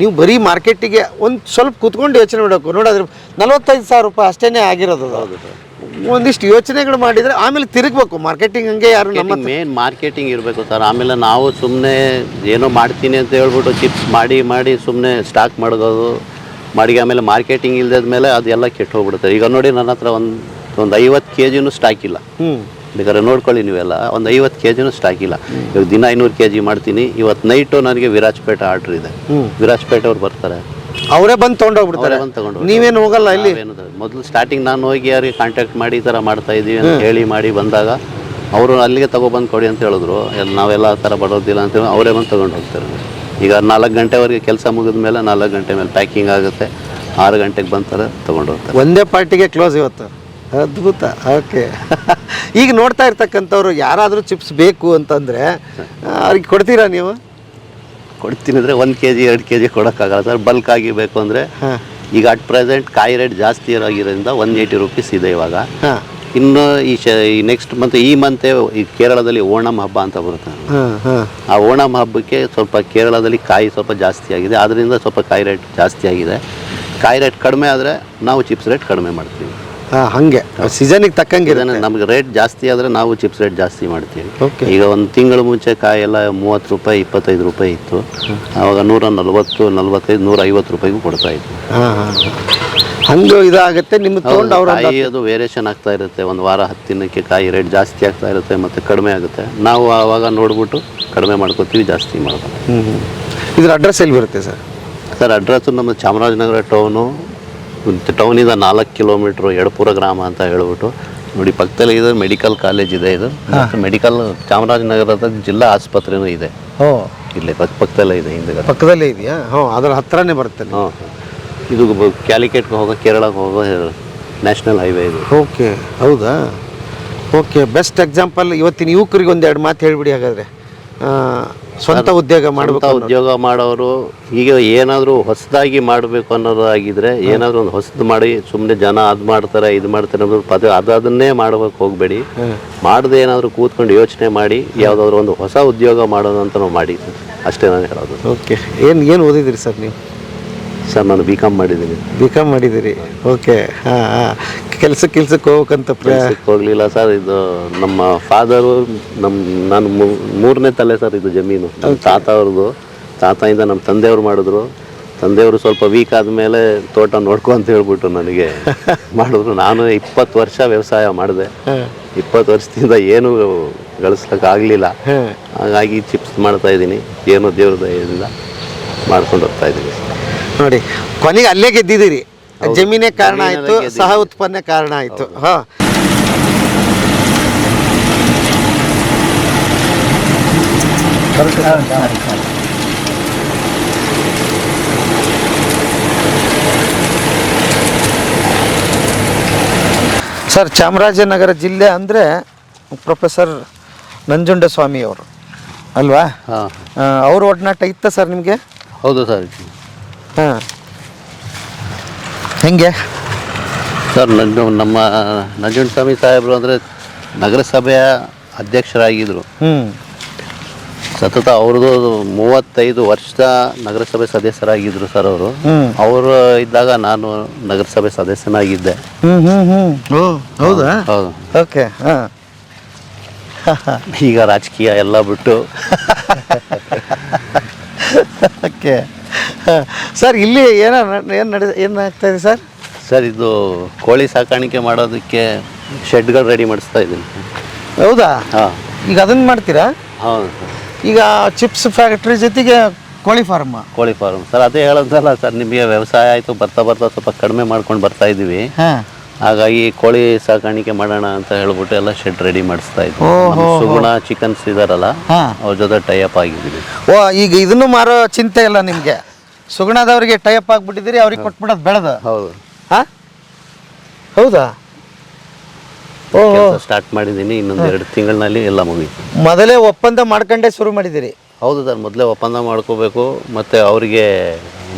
ನೀವು ಬರೀ ಮಾರ್ಕೆಟಿಗೆ ಒಂದು ಸ್ವಲ್ಪ ಕುತ್ಕೊಂಡು ಯೋಚನೆ ಮಾಡಬೇಕು. ನೋಡೋದ್ರ ನಲವತ್ತೈದು ಸಾವಿರ ರೂಪಾಯಿ ಅಷ್ಟೇ ಆಗಿರೋದು ಅದು. ಒಂದಿಷ್ಟು ಯೋಚನೆಗಳು ಮಾಡಿದ್ರೆ ಆಮೇಲೆ ತಿರುಗಬೇಕು. ಮಾರ್ಕೆಟಿಂಗ್ ಹಂಗೆ ಯಾರು ನಮ್ಮ ಮೇನ್ ಮಾರ್ಕೆಟಿಂಗ್ ಇರಬೇಕು ಸರ್ ಆಮೇಲೆ ನಾವು ಸುಮ್ಮನೆ ಏನೋ ಮಾಡ್ತೀನಿ ಅಂತ ಹೇಳ್ಬಿಟ್ಟು ಚಿಪ್ಸ್ ಮಾಡಿ ಮಾಡಿ ಸುಮ್ಮನೆ ಸ್ಟಾಕ್ ಮಾಡೋದು ಮಾಡಿ ಆಮೇಲೆ ಮಾರ್ಕೆಟಿಂಗ್ ಇಲ್ಲದ ಮೇಲೆ ಅದೆಲ್ಲ ಕೆಟ್ಟು ಹೋಗ್ಬಿಡುತ್ತೆ. ಈಗ ನೋಡಿ ನನ್ನ ಹತ್ರ ಒಂದು ಒಂದು ಐವತ್ತು ಕೆ ಜಿನೂ ಸ್ಟಾಕ್ ಇಲ್ಲ ಬೇಕಾದ್ರೆ ನೋಡ್ಕೊಳ್ಳಿ ನೀವೆಲ್ಲ. ಒಂದು ಐವತ್ತು ಕೆ ಜಿನೂ ಸ್ಟಾಕ್ ಇಲ್ಲ. ಇವಾಗ ದಿನ ಐನೂರು ಕೆ ಜಿ ಮಾಡ್ತೀನಿ. ಇವತ್ತು ನೈಟು ನನಗೆ ವಿರಾಜ್ಪೇಟೆ ಆರ್ಡ್ರ್ ಇದೆ. ವಿರಾಜ್ಪೇಟೆ ಅವ್ರು ಬರ್ತಾರೆ. ಅವರೇ ಬಂದು ತೊಗೊಂಡೋಗ್ಬಿಡ್ತಾರೆ ಅವರೇ ಬಂದು ತಗೊಂಡು ನೀವೇನು ಹೋಗಲ್ಲ ಇಲ್ಲಿ? ಮೊದಲು ಸ್ಟಾರ್ಟಿಂಗ್ ನಾನು ಹೋಗಿ ಯಾರಿಗೆ ಕಾಂಟ್ಯಾಕ್ಟ್ ಮಾಡಿ ಈ ಥರ ಮಾಡ್ತಾ ಇದ್ದೀವಿ ಅಂತ ಹೇಳಿ ಮಾಡಿ ಬಂದಾಗ ಅವರು ಅಲ್ಲಿಗೆ ತಗೊಬಂದು ಕೊಡಿ ಅಂತ ಹೇಳಿದ್ರು. ಎಲ್ಲ ನಾವೆಲ್ಲ ಆ ಥರ ಬರೋದಿಲ್ಲ ಅಂತೇಳಿ ಅವರೇ ಬಂದು ತೊಗೊಂಡು ಹೋಗ್ತಾರೆ. ಈಗ ನಾಲ್ಕು ಗಂಟೆವರೆಗೆ ಕೆಲಸ ಮುಗಿದ ಮೇಲೆ ನಾಲ್ಕು ಗಂಟೆ ಮೇಲೆ ಪ್ಯಾಕಿಂಗ್ ಆಗುತ್ತೆ. ಆರು ಗಂಟೆಗೆ ಬಂತಾರೆ ತೊಗೊಂಡು ಹೋಗ್ತಾರೆ. ಒಂದೇ ಪಾರ್ಟಿಗೆ ಕ್ಲೋಸ್ ಇವತ್ತು. ಅದ್ಭುತ. ಓಕೆ ಈಗ ನೋಡ್ತಾ ಇರ್ತಕ್ಕಂಥವ್ರು ಯಾರಾದರೂ ಚಿಪ್ಸ್ ಬೇಕು ಅಂತಂದರೆ ಅವ್ರಿಗೆ ಕೊಡ್ತೀರಾ ನೀವು? ಕೊಡ್ತೀನಿ ಅಂದರೆ ಒಂದು ಕೆ ಜಿ ಎರಡು ಕೆ ಜಿ ಕೊಡೋಕ್ಕಾಗಲ್ಲ. ಸರ್ ಬಲ್ಕ್ ಆಗಿ ಬೇಕು ಅಂದರೆ ಈಗ ಅಟ್ ಪ್ರೆಸೆಂಟ್ ಕಾಯಿ ರೇಟ್ ಜಾಸ್ತಿ ಇರೋಗಿರೋದ್ರಿಂದ ಒನ್ ಏಯ್ಟಿ ರುಪೀಸ್ ಇದೆ ಇವಾಗ. ಇನ್ನು ಈ ಶ ಈ ನೆಕ್ಸ್ಟ್ ಮಂತ್ ಈ ಮಂತೆ ಈ ಕೇರಳದಲ್ಲಿ ಓಣಂ ಹಬ್ಬ ಅಂತ ಬರುತ್ತೆ. ಆ ಓಣಂ ಹಬ್ಬಕ್ಕೆ ಸ್ವಲ್ಪ ಕೇರಳದಲ್ಲಿ ಕಾಯಿ ಸ್ವಲ್ಪ ಜಾಸ್ತಿ ಆಗಿದೆ. ಅದರಿಂದ ಸ್ವಲ್ಪ ಕಾಯಿ ರೇಟ್ ಜಾಸ್ತಿ ಆಗಿದೆ. ಕಾಯಿ ರೇಟ್ ಕಡಿಮೆ ಆದರೆ ನಾವು ಚಿಪ್ಸ್ ರೇಟ್ ಕಡಿಮೆ ಮಾಡ್ತೀವಿ. ಹಾಂ ಹಾಗೆ. ಸೀಸನಿಗೆ ತಕ್ಕಂಗೆ ನಮ್ಗೆ ನಮಗೆ ರೇಟ್ ಜಾಸ್ತಿ ಆದರೆ ನಾವು ಚಿಪ್ಸ್ ರೇಟ್ ಜಾಸ್ತಿ ಮಾಡ್ತೀವಿ. ಈಗ ಒಂದು ತಿಂಗಳ ಮುಂಚೆ ಕಾಯಿ ಎಲ್ಲ ಮೂವತ್ತು ರೂಪಾಯಿ ಇಪ್ಪತ್ತೈದು ರೂಪಾಯಿ ಇತ್ತು. ಆವಾಗ ನೂರ ನಲ್ವತ್ತು ನಲ್ವತ್ತೈದು ನೂರ ಐವತ್ತು ರೂಪಾಯಿಗೂ ಕೊಡ್ತಾ ಹಾಂ ಹಂಗೆ ಇದಾಗುತ್ತೆ ನಿಮ್ಮ ತೊಗೊಂಡು ಅವ್ರ ಕಾಯಿ ಅದು ವೇರಿಯೇಷನ್ ಆಗ್ತಾ ಇರುತ್ತೆ. ಒಂದು ವಾರ ಹತ್ತು ದಿನಕ್ಕೆ ಕಾಯಿ ರೇಟ್ ಜಾಸ್ತಿ ಆಗ್ತಾ ಇರುತ್ತೆ ಮತ್ತು ಕಡಿಮೆ ಆಗುತ್ತೆ. ನಾವು ಆವಾಗ ನೋಡ್ಬಿಟ್ಟು ಕಡಿಮೆ ಮಾಡ್ಕೋತೀವಿ ಜಾಸ್ತಿ ಹ್ಞೂ ಇದ್ರ ಅಡ್ರೆಸ್ ಎಲ್ಲಿ ಬರುತ್ತೆ ಸರ್? ಸರ್ ಅಡ್ರೆಸ್ಸು ನಮ್ಮ ಚಾಮರಾಜನಗರ ಟೌನು ಟೌನಿಂದ ನಾಲ್ಕು ಕಿಲೋಮೀಟ್ರ್ ಎಡಪುರ ಗ್ರಾಮ ಅಂತ ಹೇಳ್ಬಿಟ್ಟು ನೋಡಿ ಪಕ್ಕದಲ್ಲಿ ಇದೆ ಮೆಡಿಕಲ್ ಕಾಲೇಜ್ ಇದೆ ಇದು. ಮೆಡಿಕಲ್ ಚಾಮರಾಜನಗರದ ಜಿಲ್ಲಾ ಆಸ್ಪತ್ರೆನೂ ಇದೆ. ಇಲ್ಲೇ ಪಕ್ಕ ಪಕ್ಕದಲ್ಲೇ ಇದೆ ಹಿಂದೆ ಪಕ್ಕದಲ್ಲೇ ಇದೆಯಾ? ಹ್ಞೂ ಅದರ ಹತ್ರನೇ ಬರುತ್ತೆ ಹಾಂ ಇದು ಕ್ಯಾಲಿಕೇಟ್ಗೆ ಹೋಗೋ ಕೇರಳಕ್ಕೆ ಹೋಗೋ ನ್ಯಾಷನಲ್ ಹೈವೇ ಇದು. ಓಕೆ ಹೌದಾ? ಓಕೆ ಬೆಸ್ಟ್ ಎಕ್ಸಾಂಪಲ್ ಇವತ್ತಿನ ಯುವಕರಿಗೆ ಒಂದು ಎರಡು ಮಾತು ಹೇಳಿಬಿಡಿ ಹಾಗಾದರೆ. ಸ್ವಂತ ಉದ್ಯೋಗ ಮಾಡಬೇಕು ಉದ್ಯೋಗ ಮಾಡೋರು ಈಗ ಏನಾದರೂ ಹೊಸದಾಗಿ ಮಾಡಬೇಕು ಅನ್ನೋದಾಗಿದ್ರೆ ಏನಾದರೂ ಒಂದು ಹೊಸದು ಮಾಡಿ ಸುಮ್ಮನೆ ಜನ ಅದು ಮಾಡ್ತಾರೆ ಇದು ಮಾಡ್ತಾರೆ ಅನ್ನೋದು ಪದ ಅದು ಅದನ್ನೇ ಮಾಡಬೇಕು ಹೋಗಬೇಡಿ. ಮಾಡದೆ ಏನಾದರೂ ಕೂತ್ಕೊಂಡು ಯೋಚನೆ ಮಾಡಿ ಯಾವುದಾದ್ರು ಒಂದು ಹೊಸ ಉದ್ಯೋಗ ಮಾಡೋದು ಅಂತ ನಾವು ಮಾಡಿ ಅಷ್ಟೇ ನಾನು ಹೇಳೋದು. ಓಕೆ. ಏನು ಏನು ಓದಿದ್ರಿ ಸರ್ ನೀವು? ಸರ್ ನಾನು ಬಿ ಕಾಮ್ ಮಾಡಿದ್ದೀನಿ. ಬಿ ಕಾಮ್ ಮಾಡಿದ್ದೀರಿ? ಓಕೆ ಹಾಂ ಹಾಂ. ಕೆಲಸ ಕೆಲ್ಸಕ್ಕೆ ಹೋಗ್ಬೇಕಂತ ಪ್ರ ಹೋಗಲಿಲ್ಲ ಹೋಗ್ಲಿಲ್ಲ ಸರ್ ಇದು ನಮ್ಮ ಫಾದರು ನಮ್ಮ ನಾನು ಮೂರನೇ ತಲೆ ಸರ್ ಇದು ಜಮೀನು. ನಮ್ಮ ತಾತ ಅವ್ರದ್ದು. ತಾತಯಿಂದ ನಮ್ಮ ತಂದೆಯವರು ಮಾಡಿದ್ರು. ತಂದೆಯವರು ಸ್ವಲ್ಪ ವೀಕ್ ಆದಮೇಲೆ ತೋಟ ನೋಡ್ಕೊ ಅಂತ ಹೇಳ್ಬಿಟ್ಟು ನನಗೆ. ಮಾಡಿದ್ರು. ನಾನು ಇಪ್ಪತ್ತು ವರ್ಷ ವ್ಯವಸಾಯ ಮಾಡಿದೆ. ಇಪ್ಪತ್ತು ವರ್ಷದಿಂದ ಏನು ಗಳಿಸ್ಲಿಕ್ಕೆ ಆಗಲಿಲ್ಲ. ಹಾಗಾಗಿ ಚಿಪ್ಸ್ ಮಾಡ್ತಾ ಇದ್ದೀನಿ. ಏನು ದೇವ್ರ ದಯದಿಂದ ಮಾಡ್ಕೊಂಡು ಹೋಗ್ತಾ ಇದ್ದೀನಿ. ನೋಡಿ ಕೊನೆಗೆ ಅಲ್ಲೇ ಗೆದ್ದಿದ್ದೀರಿ. ಜಮೀನೇ ಕಾರಣ ಆಯಿತು ಸಹ ಉತ್ಪನ್ನ ಕಾರಣ ಆಯಿತು. ಹಾಂ. ಸರ್ ಚಾಮರಾಜನಗರ ಜಿಲ್ಲೆ ಅಂದರೆ ಪ್ರೊಫೆಸರ್ ನಂಜುಂಡಸ್ವಾಮಿ ಅವರು. ಅಲ್ವಾ? ಹಾಂ. ಅವ್ರ ಒಡನಾಟ ಇತ್ತ ಸರ್ ನಿಮಗೆ? ಹೌದು ಸರ್. ಹಾಂ. ಹೆಂಗೆ? ಸರ್ ನಂಜು ನಮ್ಮ ನಂಜುಂಡಸ್ವಾಮಿ ಸಾಹೇಬರು ಅಂದರೆ ನಗರಸಭೆಯ ಅಧ್ಯಕ್ಷರಾಗಿದ್ದರು ಹ್ಞೂ ಸತತ ಅವ್ರದ್ದು ಮೂವತ್ತೈದು ವರ್ಷದ ನಗರಸಭೆ ಸದಸ್ಯರಾಗಿದ್ದರು ಸರ್ ಅವರು. ಅವರು ಇದ್ದಾಗ ನಾನು ನಗರಸಭೆ ಸದಸ್ಯನಾಗಿದ್ದೆ. ಹ್ಞೂ ಹ್ಞೂ ಹ್ಞೂ ಓ ಹೌದಾ ಹೌದು. ಓಕೆ ಹಾಂ. ಈಗ ರಾಜಕೀಯ ಎಲ್ಲ ಬಿಟ್ಟು. ಓಕೆ. ಸರ್ ಇಲ್ಲಿ ಏನ ಏನು ನಡೆ ಏನು ಆಗ್ತಾ ಇದೆ ಸರ್? ಸರ್ ಇದು ಕೋಳಿ ಸಾಕಾಣಿಕೆ ಮಾಡೋದಕ್ಕೆ ಶೆಡ್ಗಳು ರೆಡಿ ಮಾಡಿಸ್ತಾ ಇದ್ದೀನಿ. ಹೌದಾ? ಹಾಂ. ಈಗ ಅದನ್ನು ಮಾಡ್ತೀರಾ? ಹೌದು ಸರ್ ಈಗ ಚಿಪ್ಸ್ ಫ್ಯಾಕ್ಟ್ರಿ ಜೊತೆಗೆ ಕೋಳಿ ಫಾರ್ಮ್. ಕೋಳಿ ಫಾರ್ಮ್. ಸರ್ ಅದೇ ಹೇಳೋದಲ್ಲ ಸರ್ ನಿಮಗೆ ವ್ಯವಸಾಯ ಆಯಿತು ಬರ್ತಾ ಬರ್ತಾ ಸ್ವಲ್ಪ ಕಡಿಮೆ ಮಾಡ್ಕೊಂಡು ಬರ್ತಾ ಇದ್ದೀವಿ. ಹಾಂ. ಹಾಗಾಗಿ ಕೋಳಿ ಸಾಕಾಣಿಕೆ ಮಾಡೋಣ ಅಂತ ಹೇಳ್ಬಿಟ್ಟು ಎಲ್ಲ ಶೆಡ್ ರೆಡಿ ಮಾಡಿಸ್ತಾ ಇದ್ವಿ. ನಮ್ಮ ಸುಗುಣ ಚಿಕನ್ಸ್ ಇದಾರಲ್ಲ ಹಾಂ. ಅವ್ರ ಜೊತೆ ಟೈಅಪ್ ಆಗಿದ್ದೀವಿ. ಓ ಈಗ ಇದನ್ನು ಮಾರೋ ಚಿಂತೆ ಇಲ್ಲ ನಿಮಗೆ. ಸುಗುಣದವ್ರಿಗೆ ಟೈಪ್ ಆಗಿಬಿಟ್ಟಿದ್ದೀರಿ ಅವ್ರಿಗೆ ಕೊಟ್ಬಿಡೋದು ಬೆಳೆದ. ಹೌದು. ಹಾ? ಹೌದಾ? ಓ ಸ್ಟಾರ್ಟ್ ಮಾಡಿದ್ದೀನಿ ಇನ್ನೊಂದು ಎರಡು ತಿಂಗಳಿನಲ್ಲಿ ಎಲ್ಲ ಮುಗೀತು. ಮೊದಲೇ ಒಪ್ಪಂದ ಮಾಡ್ಕೊಂಡೇ ಶುರು ಮಾಡಿದ್ದೀರಿ. ಹೌದು ಸರ್ ಮೊದಲೇ ಒಪ್ಪಂದ ಮಾಡ್ಕೋಬೇಕು ಮತ್ತು ಅವರಿಗೆ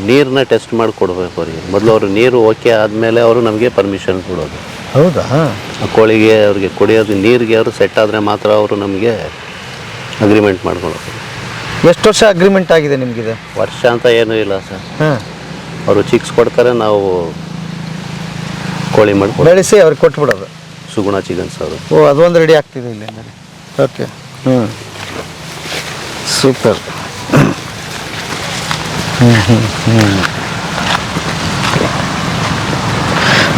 ನೀರನ್ನ ಟೆಸ್ಟ್ ಮಾಡಿ ಕೊಡಬೇಕು ಅವರಿಗೆ. ಮೊದಲು ಅವರು ನೀರು ಓಕೆ ಆದಮೇಲೆ ಅವರು ನಮಗೆ ಪರ್ಮಿಷನ್ ಕೊಡೋದು. ಹೌದಾ? ಆ ಕೋಳಿಗೆ ಅವ್ರಿಗೆ ಕುಡಿಯೋದು ನೀರಿಗೆ ಅವರು ಸೆಟ್ ಆದರೆ ಮಾತ್ರ ಅವರು ನಮಗೆ ಅಗ್ರಿಮೆಂಟ್ ಮಾಡ್ಕೊಳ್ಳೋದು ಎಷ್ಟು ವರ್ಷ ಅಗ್ರಿಮೆಂಟ್ ಆಗಿದೆ ನಿಮಗಿದೆ? ವರ್ಷ ಅಂತ ಏನೂ ಇಲ್ಲ ಸರ್. ಹಾಂ. ಅವರು ಚಿಕ್ಸ್ ಕೊಡ್ತಾರೆ ನಾವು ಕೋಳಿ ಮಾಡ್ಕೊಂಡು ಬೆಳೆಸಿ ಅವ್ರಿಗೆ ಕೊಟ್ಬಿಡೋದು. ಸುಗುಣ ಚಿಕನ್ಸ್ ಅವರು. ಓ ಅದೊಂದು ರೆಡಿ ಆಗ್ತಿದೆ ಇಲ್ಲಿ ಓಕೆ ಹ್ಞೂ ಸೂಪರ್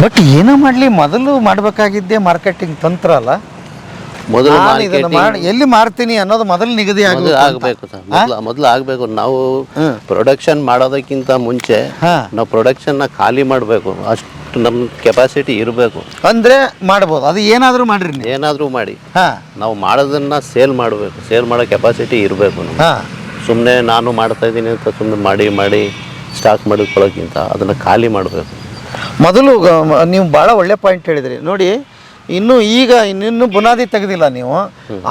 ಬಟ್ ಏನೋ ಮಾಡಲಿ ಮೊದಲು ಮಾಡಬೇಕಾಗಿದ್ದೇ ಮಾರ್ಕೆಟಿಂಗ್ ತಂತ್ರ ಅಲ್ಲ? ಮೊದಲು ನಾನು ಇದನ್ನ ಮಾಡಿ ಎಲ್ಲಿ ಮಾರ್ತೀನಿ ಅನ್ನೋದು ಮೊದಲು ನಿಗದಿ ಮೊದಲು ಆಗಬೇಕು ಆಗಬೇಕು ಸರ್. ಮೊದಲು ಮೊದಲು ಆಗಬೇಕು. ನಾವು. ಪ್ರೊಡಕ್ಷನ್ ಮಾಡೋದಕ್ಕಿಂತ ಮುಂಚೆ ನಾವು ಪ್ರೊಡಕ್ಷನ್ನ ಖಾಲಿ ಮಾಡಬೇಕು. ಅಷ್ಟು ನಮ್ಮ ಕೆಪಾಸಿಟಿ ಇರಬೇಕು. ಅಂದ್ರೆ ಮಾಡ್ಬೋದು. ಅದು ಏನಾದರೂ ಮಾಡ್ರಿ ನೀವು. ಏನಾದರೂ ಮಾಡಿ. ಹಾಂ. ನಾವು ಮಾಡೋದನ್ನ ಸೇಲ್ ಮಾಡಬೇಕು. ಸೇಲ್ ಮಾಡೋ ಕೆಪಾಸಿಟಿ ಇರಬೇಕು ನಮ್ಗೆ. ಹಾಂ. ಸುಮ್ಮನೆ ನಾನು ಮಾಡ್ತಾ ಇದ್ದೀನಿ ಅಂತ ಸುಮ್ಮನೆ ಮಾಡಿ ಮಾಡಿ ಸ್ಟಾಕ್ ಮಾಡಿಕೊಳ್ಳೋಕ್ಕಿಂತ ಅದನ್ನು ಖಾಲಿ ಮಾಡಬೇಕು. ಮೊದಲು ಗ- ನೀವು ಭಾಳ ಒಳ್ಳೆ ಪಾಯಿಂಟ್ ಹೇಳಿದ್ರಿ. ನೋಡಿ ಇನ್ನು ಈಗ ಇನ್ನಿನ್ನು ಬುನಾದಿ ತೆಗೆದಿಲ್ಲ ನೀವು.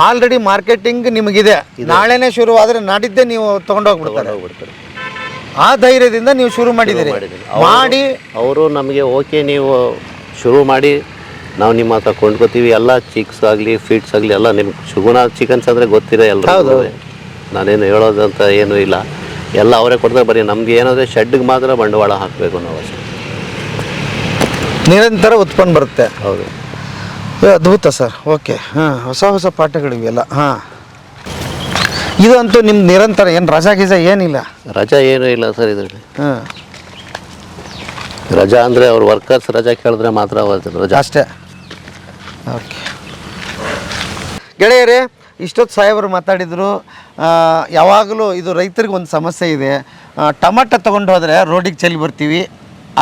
ಆಲ್ರೆಡಿ ಮಾರ್ಕೆಟಿಂಗ್ ನಿಮಗಿದೆ. ನಾಳೆನೇ ಶುರು ಆದರೆ ನಾಡಿದ್ದೇ ನೀವು ತಗೊಂಡೋಗ್ಬಿಡ್ತಾರೆ. ಹೋಗ್ಬಿಡ್ತಾರೆ ಆ ಧೈರ್ಯದಿಂದ ನೀವು ಶುರು ಮಾಡಿದ್ದೀರಿ. ಮಾಡಿ. ಅವರು ನಮಗೆ ಓಕೆ ನೀವು ಶುರು ಮಾಡಿ. ನಾವು ನಿಮ್ಮ ಹತ್ರ ಕೊಂಡ್ಕೋತೀವಿ. ಎಲ್ಲ ಚಿಕ್ಸ್ ಆಗಲಿ ಫೀಡ್ಸ್ ಆಗಲಿ ಎಲ್ಲ ನಿಮ್ಗೆ ಸುಗುಣ ಚಿಕನ್ಸ್ ಅಂದರೆ ಗೊತ್ತಿದೆ ಎಲ್ಲರೂ ನಾನೇನು ಹೇಳೋದಂತ ಏನೂ ಇಲ್ಲ. ಎಲ್ಲ ಅವರೇ ಕೊಡ್ತಾರೆ. ಬರೀ ನಮ್ಗೆ ಏನಾದರೆ ಶೆಡ್ಗೆ ಮಾತ್ರ ಬಂಡವಾಳ ಹಾಕಬೇಕು ನಾವು ಅಷ್ಟೇ. ನಿರಂತರ ಉತ್ಪನ್ನ ಬರುತ್ತೆ. ಹೌದು. ಅದ್ಭುತ ಸರ್. ಓಕೆ. ಹಾಂ ಹೊಸ ಹೊಸ ಪಾಠಗಳಿವೆಲ್ಲ. ಹಾಂ. ಇದಂತೂ ನಿಮ್ಮ ನಿರಂತರ ಏನು ರಜಾ ಗಿಜಾ ಏನಿಲ್ಲ? ರಜಾ ಏನೂ ಇಲ್ಲ ಸರ್ ಇದರಲ್ಲಿ. ಹಾಂ. ರಜಾ ಅಂದರೆ ಅವ್ರ ವರ್ಕರ್ಸ್ ರಜಾ ಕೇಳಿದ್ರೆ ಮಾತ್ರ ರಜಾ. ಅಷ್ಟೇ. ಓಕೆ. ಗೆಳೆಯರೇ ಇಷ್ಟೊತ್ತು ಸಾಹೇಬರು ಮಾತಾಡಿದರು ಯಾವಾಗಲೂ ಇದು ರೈತರಿಗೆ ಒಂದು ಸಮಸ್ಯೆ ಇದೆ. ಟಮಾಟ ತೊಗೊಂಡು ಹೋದರೆ ರೋಡಿಗೆ ಚೆಲ್ಲಿ ಬರ್ತೀವಿ.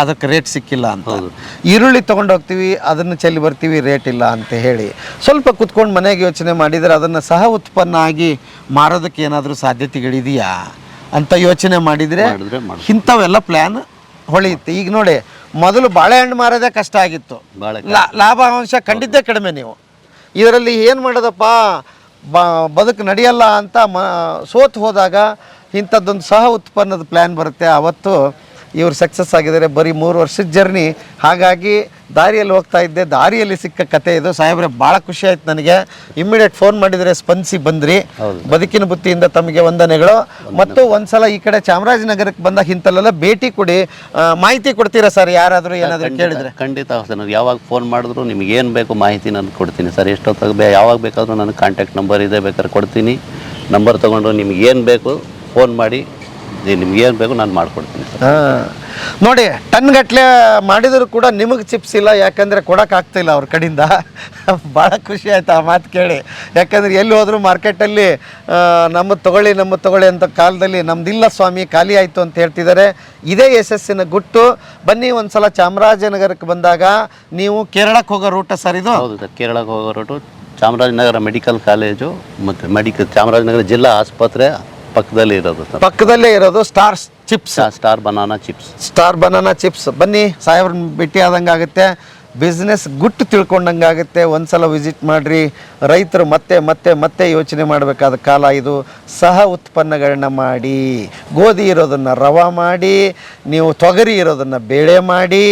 ಅದಕ್ಕೆ ರೇಟ್ ಸಿಕ್ಕಿಲ್ಲ ಅಂತ. ಈರುಳ್ಳಿ ತೊಗೊಂಡು ಹೋಗ್ತೀವಿ ಅದನ್ನು ಚೆಲ್ಲಿ ಬರ್ತೀವಿ ರೇಟ್ ಇಲ್ಲ ಅಂತ ಹೇಳಿ. ಸ್ವಲ್ಪ ಕುತ್ಕೊಂಡು ಮನೆಗೆ ಯೋಚನೆ ಮಾಡಿದರೆ ಅದನ್ನು ಸಹ ಉತ್ಪನ್ನ ಆಗಿ ಮಾರೋದಕ್ಕೆ ಏನಾದರೂ ಸಾಧ್ಯತೆಗಳಿದೆಯಾ ಅಂತ ಯೋಚನೆ ಮಾಡಿದರೆ ಮಾಡಿದ್ರೆ ಮಾಡ್ ಇಂಥವೆಲ್ಲ ಪ್ಲ್ಯಾನ್ ಹೊಳೆಯುತ್ತೆ. ಈಗ ನೋಡಿ ಮೊದಲು ಬಾಳೆಹಣ್ಣು ಮಾರೋದೇ ಕಷ್ಟ ಆಗಿತ್ತು. ಬಾಳೆ ಲಾಭಾಂಶ ಕಂಡಿದ್ದೇ ಕಡಿಮೆ ನೀವು. ಇದರಲ್ಲಿ ಏನು ಮಾಡೋದಪ್ಪ? ಬ ಬದುಕು ನಡೆಯಲ್ಲ ಅಂತ ಮ ಸೋತು ಹೋದಾಗ ಇಂಥದ್ದೊಂದು ಸಹ ಉತ್ಪನ್ನದ ಪ್ಲ್ಯಾನ್ ಬರುತ್ತೆ. ಅವತ್ತು ಇವರು ಸಕ್ಸಸ್ ಆಗಿದ್ದಾರೆ. ಬರೀ ಮೂರು ವರ್ಷದ ಜರ್ನಿ ಹಾಗಾಗಿ ದಾರಿಯಲ್ಲಿ ಹೋಗ್ತಾ ಇದ್ದೆ. ದಾರಿಯಲ್ಲಿ ಸಿಕ್ಕ ಕತೆ ಇದು. ಸಾಹೇಬ್ರೆ ಭಾಳ ಖುಷಿ ಆಯ್ತು ನನಗೆ. ಇಮ್ಮಿಡಿಯೇಟ್ ಫೋನ್ ಮಾಡಿದರೆ ಸ್ಪಂದಿಸಿ ಬಂದ್ರಿ. ಬದುಕಿನ ಬುತ್ತಿಯಿಂದ ತಮಗೆ ವಂದನೆಗಳು. ಮತ್ತು ಒಂದ್ಸಲ ಈ ಕಡೆ ಚಾಮರಾಜನಗರಕ್ಕೆ ಬಂದಾಗ ಇಂಥಲ್ಲೆಲ್ಲ ಭೇಟಿ ಕೊಡಿ. ಮಾಹಿತಿ ಕೊಡ್ತೀರಾ ಸರ್? ಯಾರಾದರೂ ಏನಾದರೂ ಕೇಳಿದರೆ. ಖಂಡಿತ ಸರ್. ನಾನು ಯಾವಾಗ ಫೋನ್ ಮಾಡಿದ್ರು ನಿಮ್ಗೆ ಏನು ಬೇಕು ಮಾಹಿತಿ ನಾನು ಕೊಡ್ತೀನಿ ಸರ್. ಎಷ್ಟೊತ್ತಾಗ ಬೇ ಯಾವಾಗ ಬೇಕಾದರೂ ನನಗೆ ಕಾಂಟ್ಯಾಕ್ಟ್ ನಂಬರ್ ಇದೆ ಬೇಕಾದ್ರೆ ಕೊಡ್ತೀನಿ. ನಂಬರ್ ತೊಗೊಂಡು ನಿಮ್ಗೆ ಏನು ಬೇಕು ಫೋನ್ ಮಾಡಿ ನಿಮ್ಗೆ ಏನು ಬೇಕು ನಾನು ಮಾಡ್ಕೊಡ್ತೀನಿ ಸರ್. ಹಾ. ನೋಡಿ ಟನ್ ಗಟ್ಟಲೆ ಮಾಡಿದರೂ ಕೂಡ ನಿಮಗೆ ಚಿಪ್ಸ್ ಇಲ್ಲ ಯಾಕಂದರೆ ಕೊಡೋಕ್ಕಾಗ್ತಿಲ್ಲ ಅವ್ರ ಕಡೆಯಿಂದ ಭಾಳ ಖುಷಿ ಆಯ್ತು ಆ ಮಾತು ಕೇಳಿ. ಯಾಕಂದರೆ ಎಲ್ಲಿ ಹೋದರೂ ಮಾರ್ಕೆಟಲ್ಲಿ ನಮ್ಮ ತಗೊಳ್ಳಿ ನಮ್ಮ ತಗೊಳ್ಳಿ ಅಂತ ಕಾಲದಲ್ಲಿ ನಮ್ದಿಲ್ಲ ಸ್ವಾಮಿ ಖಾಲಿ ಆಯಿತು ಅಂತ ಹೇಳ್ತಿದ್ದಾರೆ ಇದೇ ಯಶಸ್ಸಿನ ಗುಟ್ಟು. ಬನ್ನಿ ಒಂದ್ಸಲ ಚಾಮರಾಜನಗರಕ್ಕೆ ಬಂದಾಗ ನೀವು ಕೇರಳಕ್ಕೆ ಹೋಗೋ ರೂಟ ಸರ್ ಇದು? ಹೌದು ಸರ್ ಕೇರಳಕ್ಕೆ ಹೋಗೋ ರೂಟು ಚಾಮರಾಜನಗರ ಮೆಡಿಕಲ್ ಕಾಲೇಜು ಮತ್ತು ಮೆಡಿಕಲ್ ಚಾಮರಾಜನಗರ ಜಿಲ್ಲಾ ಆಸ್ಪತ್ರೆ ಪಕ್ಕದಲ್ಲಿ ಇರೋದು ಸರ್. ಪಕ್ಕದಲ್ಲೇ ಇರೋದು star chips star banana chips star banana chips ಬನ್ನಿ ಸಾಹೇಬ್ರನ್ನ ಭೇಟಿ ಆದಂಗೆ ಆಗುತ್ತೆ ಬಿಸ್ನೆಸ್ ಗುಟ್ಟು ತಿಳ್ಕೊಂಡಂಗಾಗುತ್ತೆ. ಒಂದ್ಸಲ ವಿಸಿಟ್ ಮಾಡಿರಿ. ರೈತರು ಮತ್ತೆ ಮತ್ತೆ ಮತ್ತೆ ಯೋಚನೆ ಮಾಡಬೇಕಾದ ಕಾಲ ಇದು. ಸಹ ಉತ್ಪನ್ನಗಳನ್ನ ಮಾಡಿ ಗೋಧಿ ಇರೋದನ್ನು ರವಾ ಮಾಡಿ ನೀವು ತೊಗರಿ ಇರೋದನ್ನು ಬೇಳೆ ಮಾಡಿ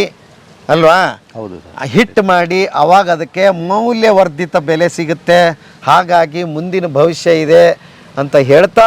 ಅಲ್ವಾ? ಹೌದು ಹಿಟ್ಟು ಮಾಡಿ ಅವಾಗ ಅದಕ್ಕೆ ಮೌಲ್ಯವರ್ಧಿತ ಬೆಲೆ ಸಿಗುತ್ತೆ. ಹಾಗಾಗಿ ಮುಂದಿನ ಭವಿಷ್ಯ ಇದೆ ಅಂತ ಹೇಳ್ತಾ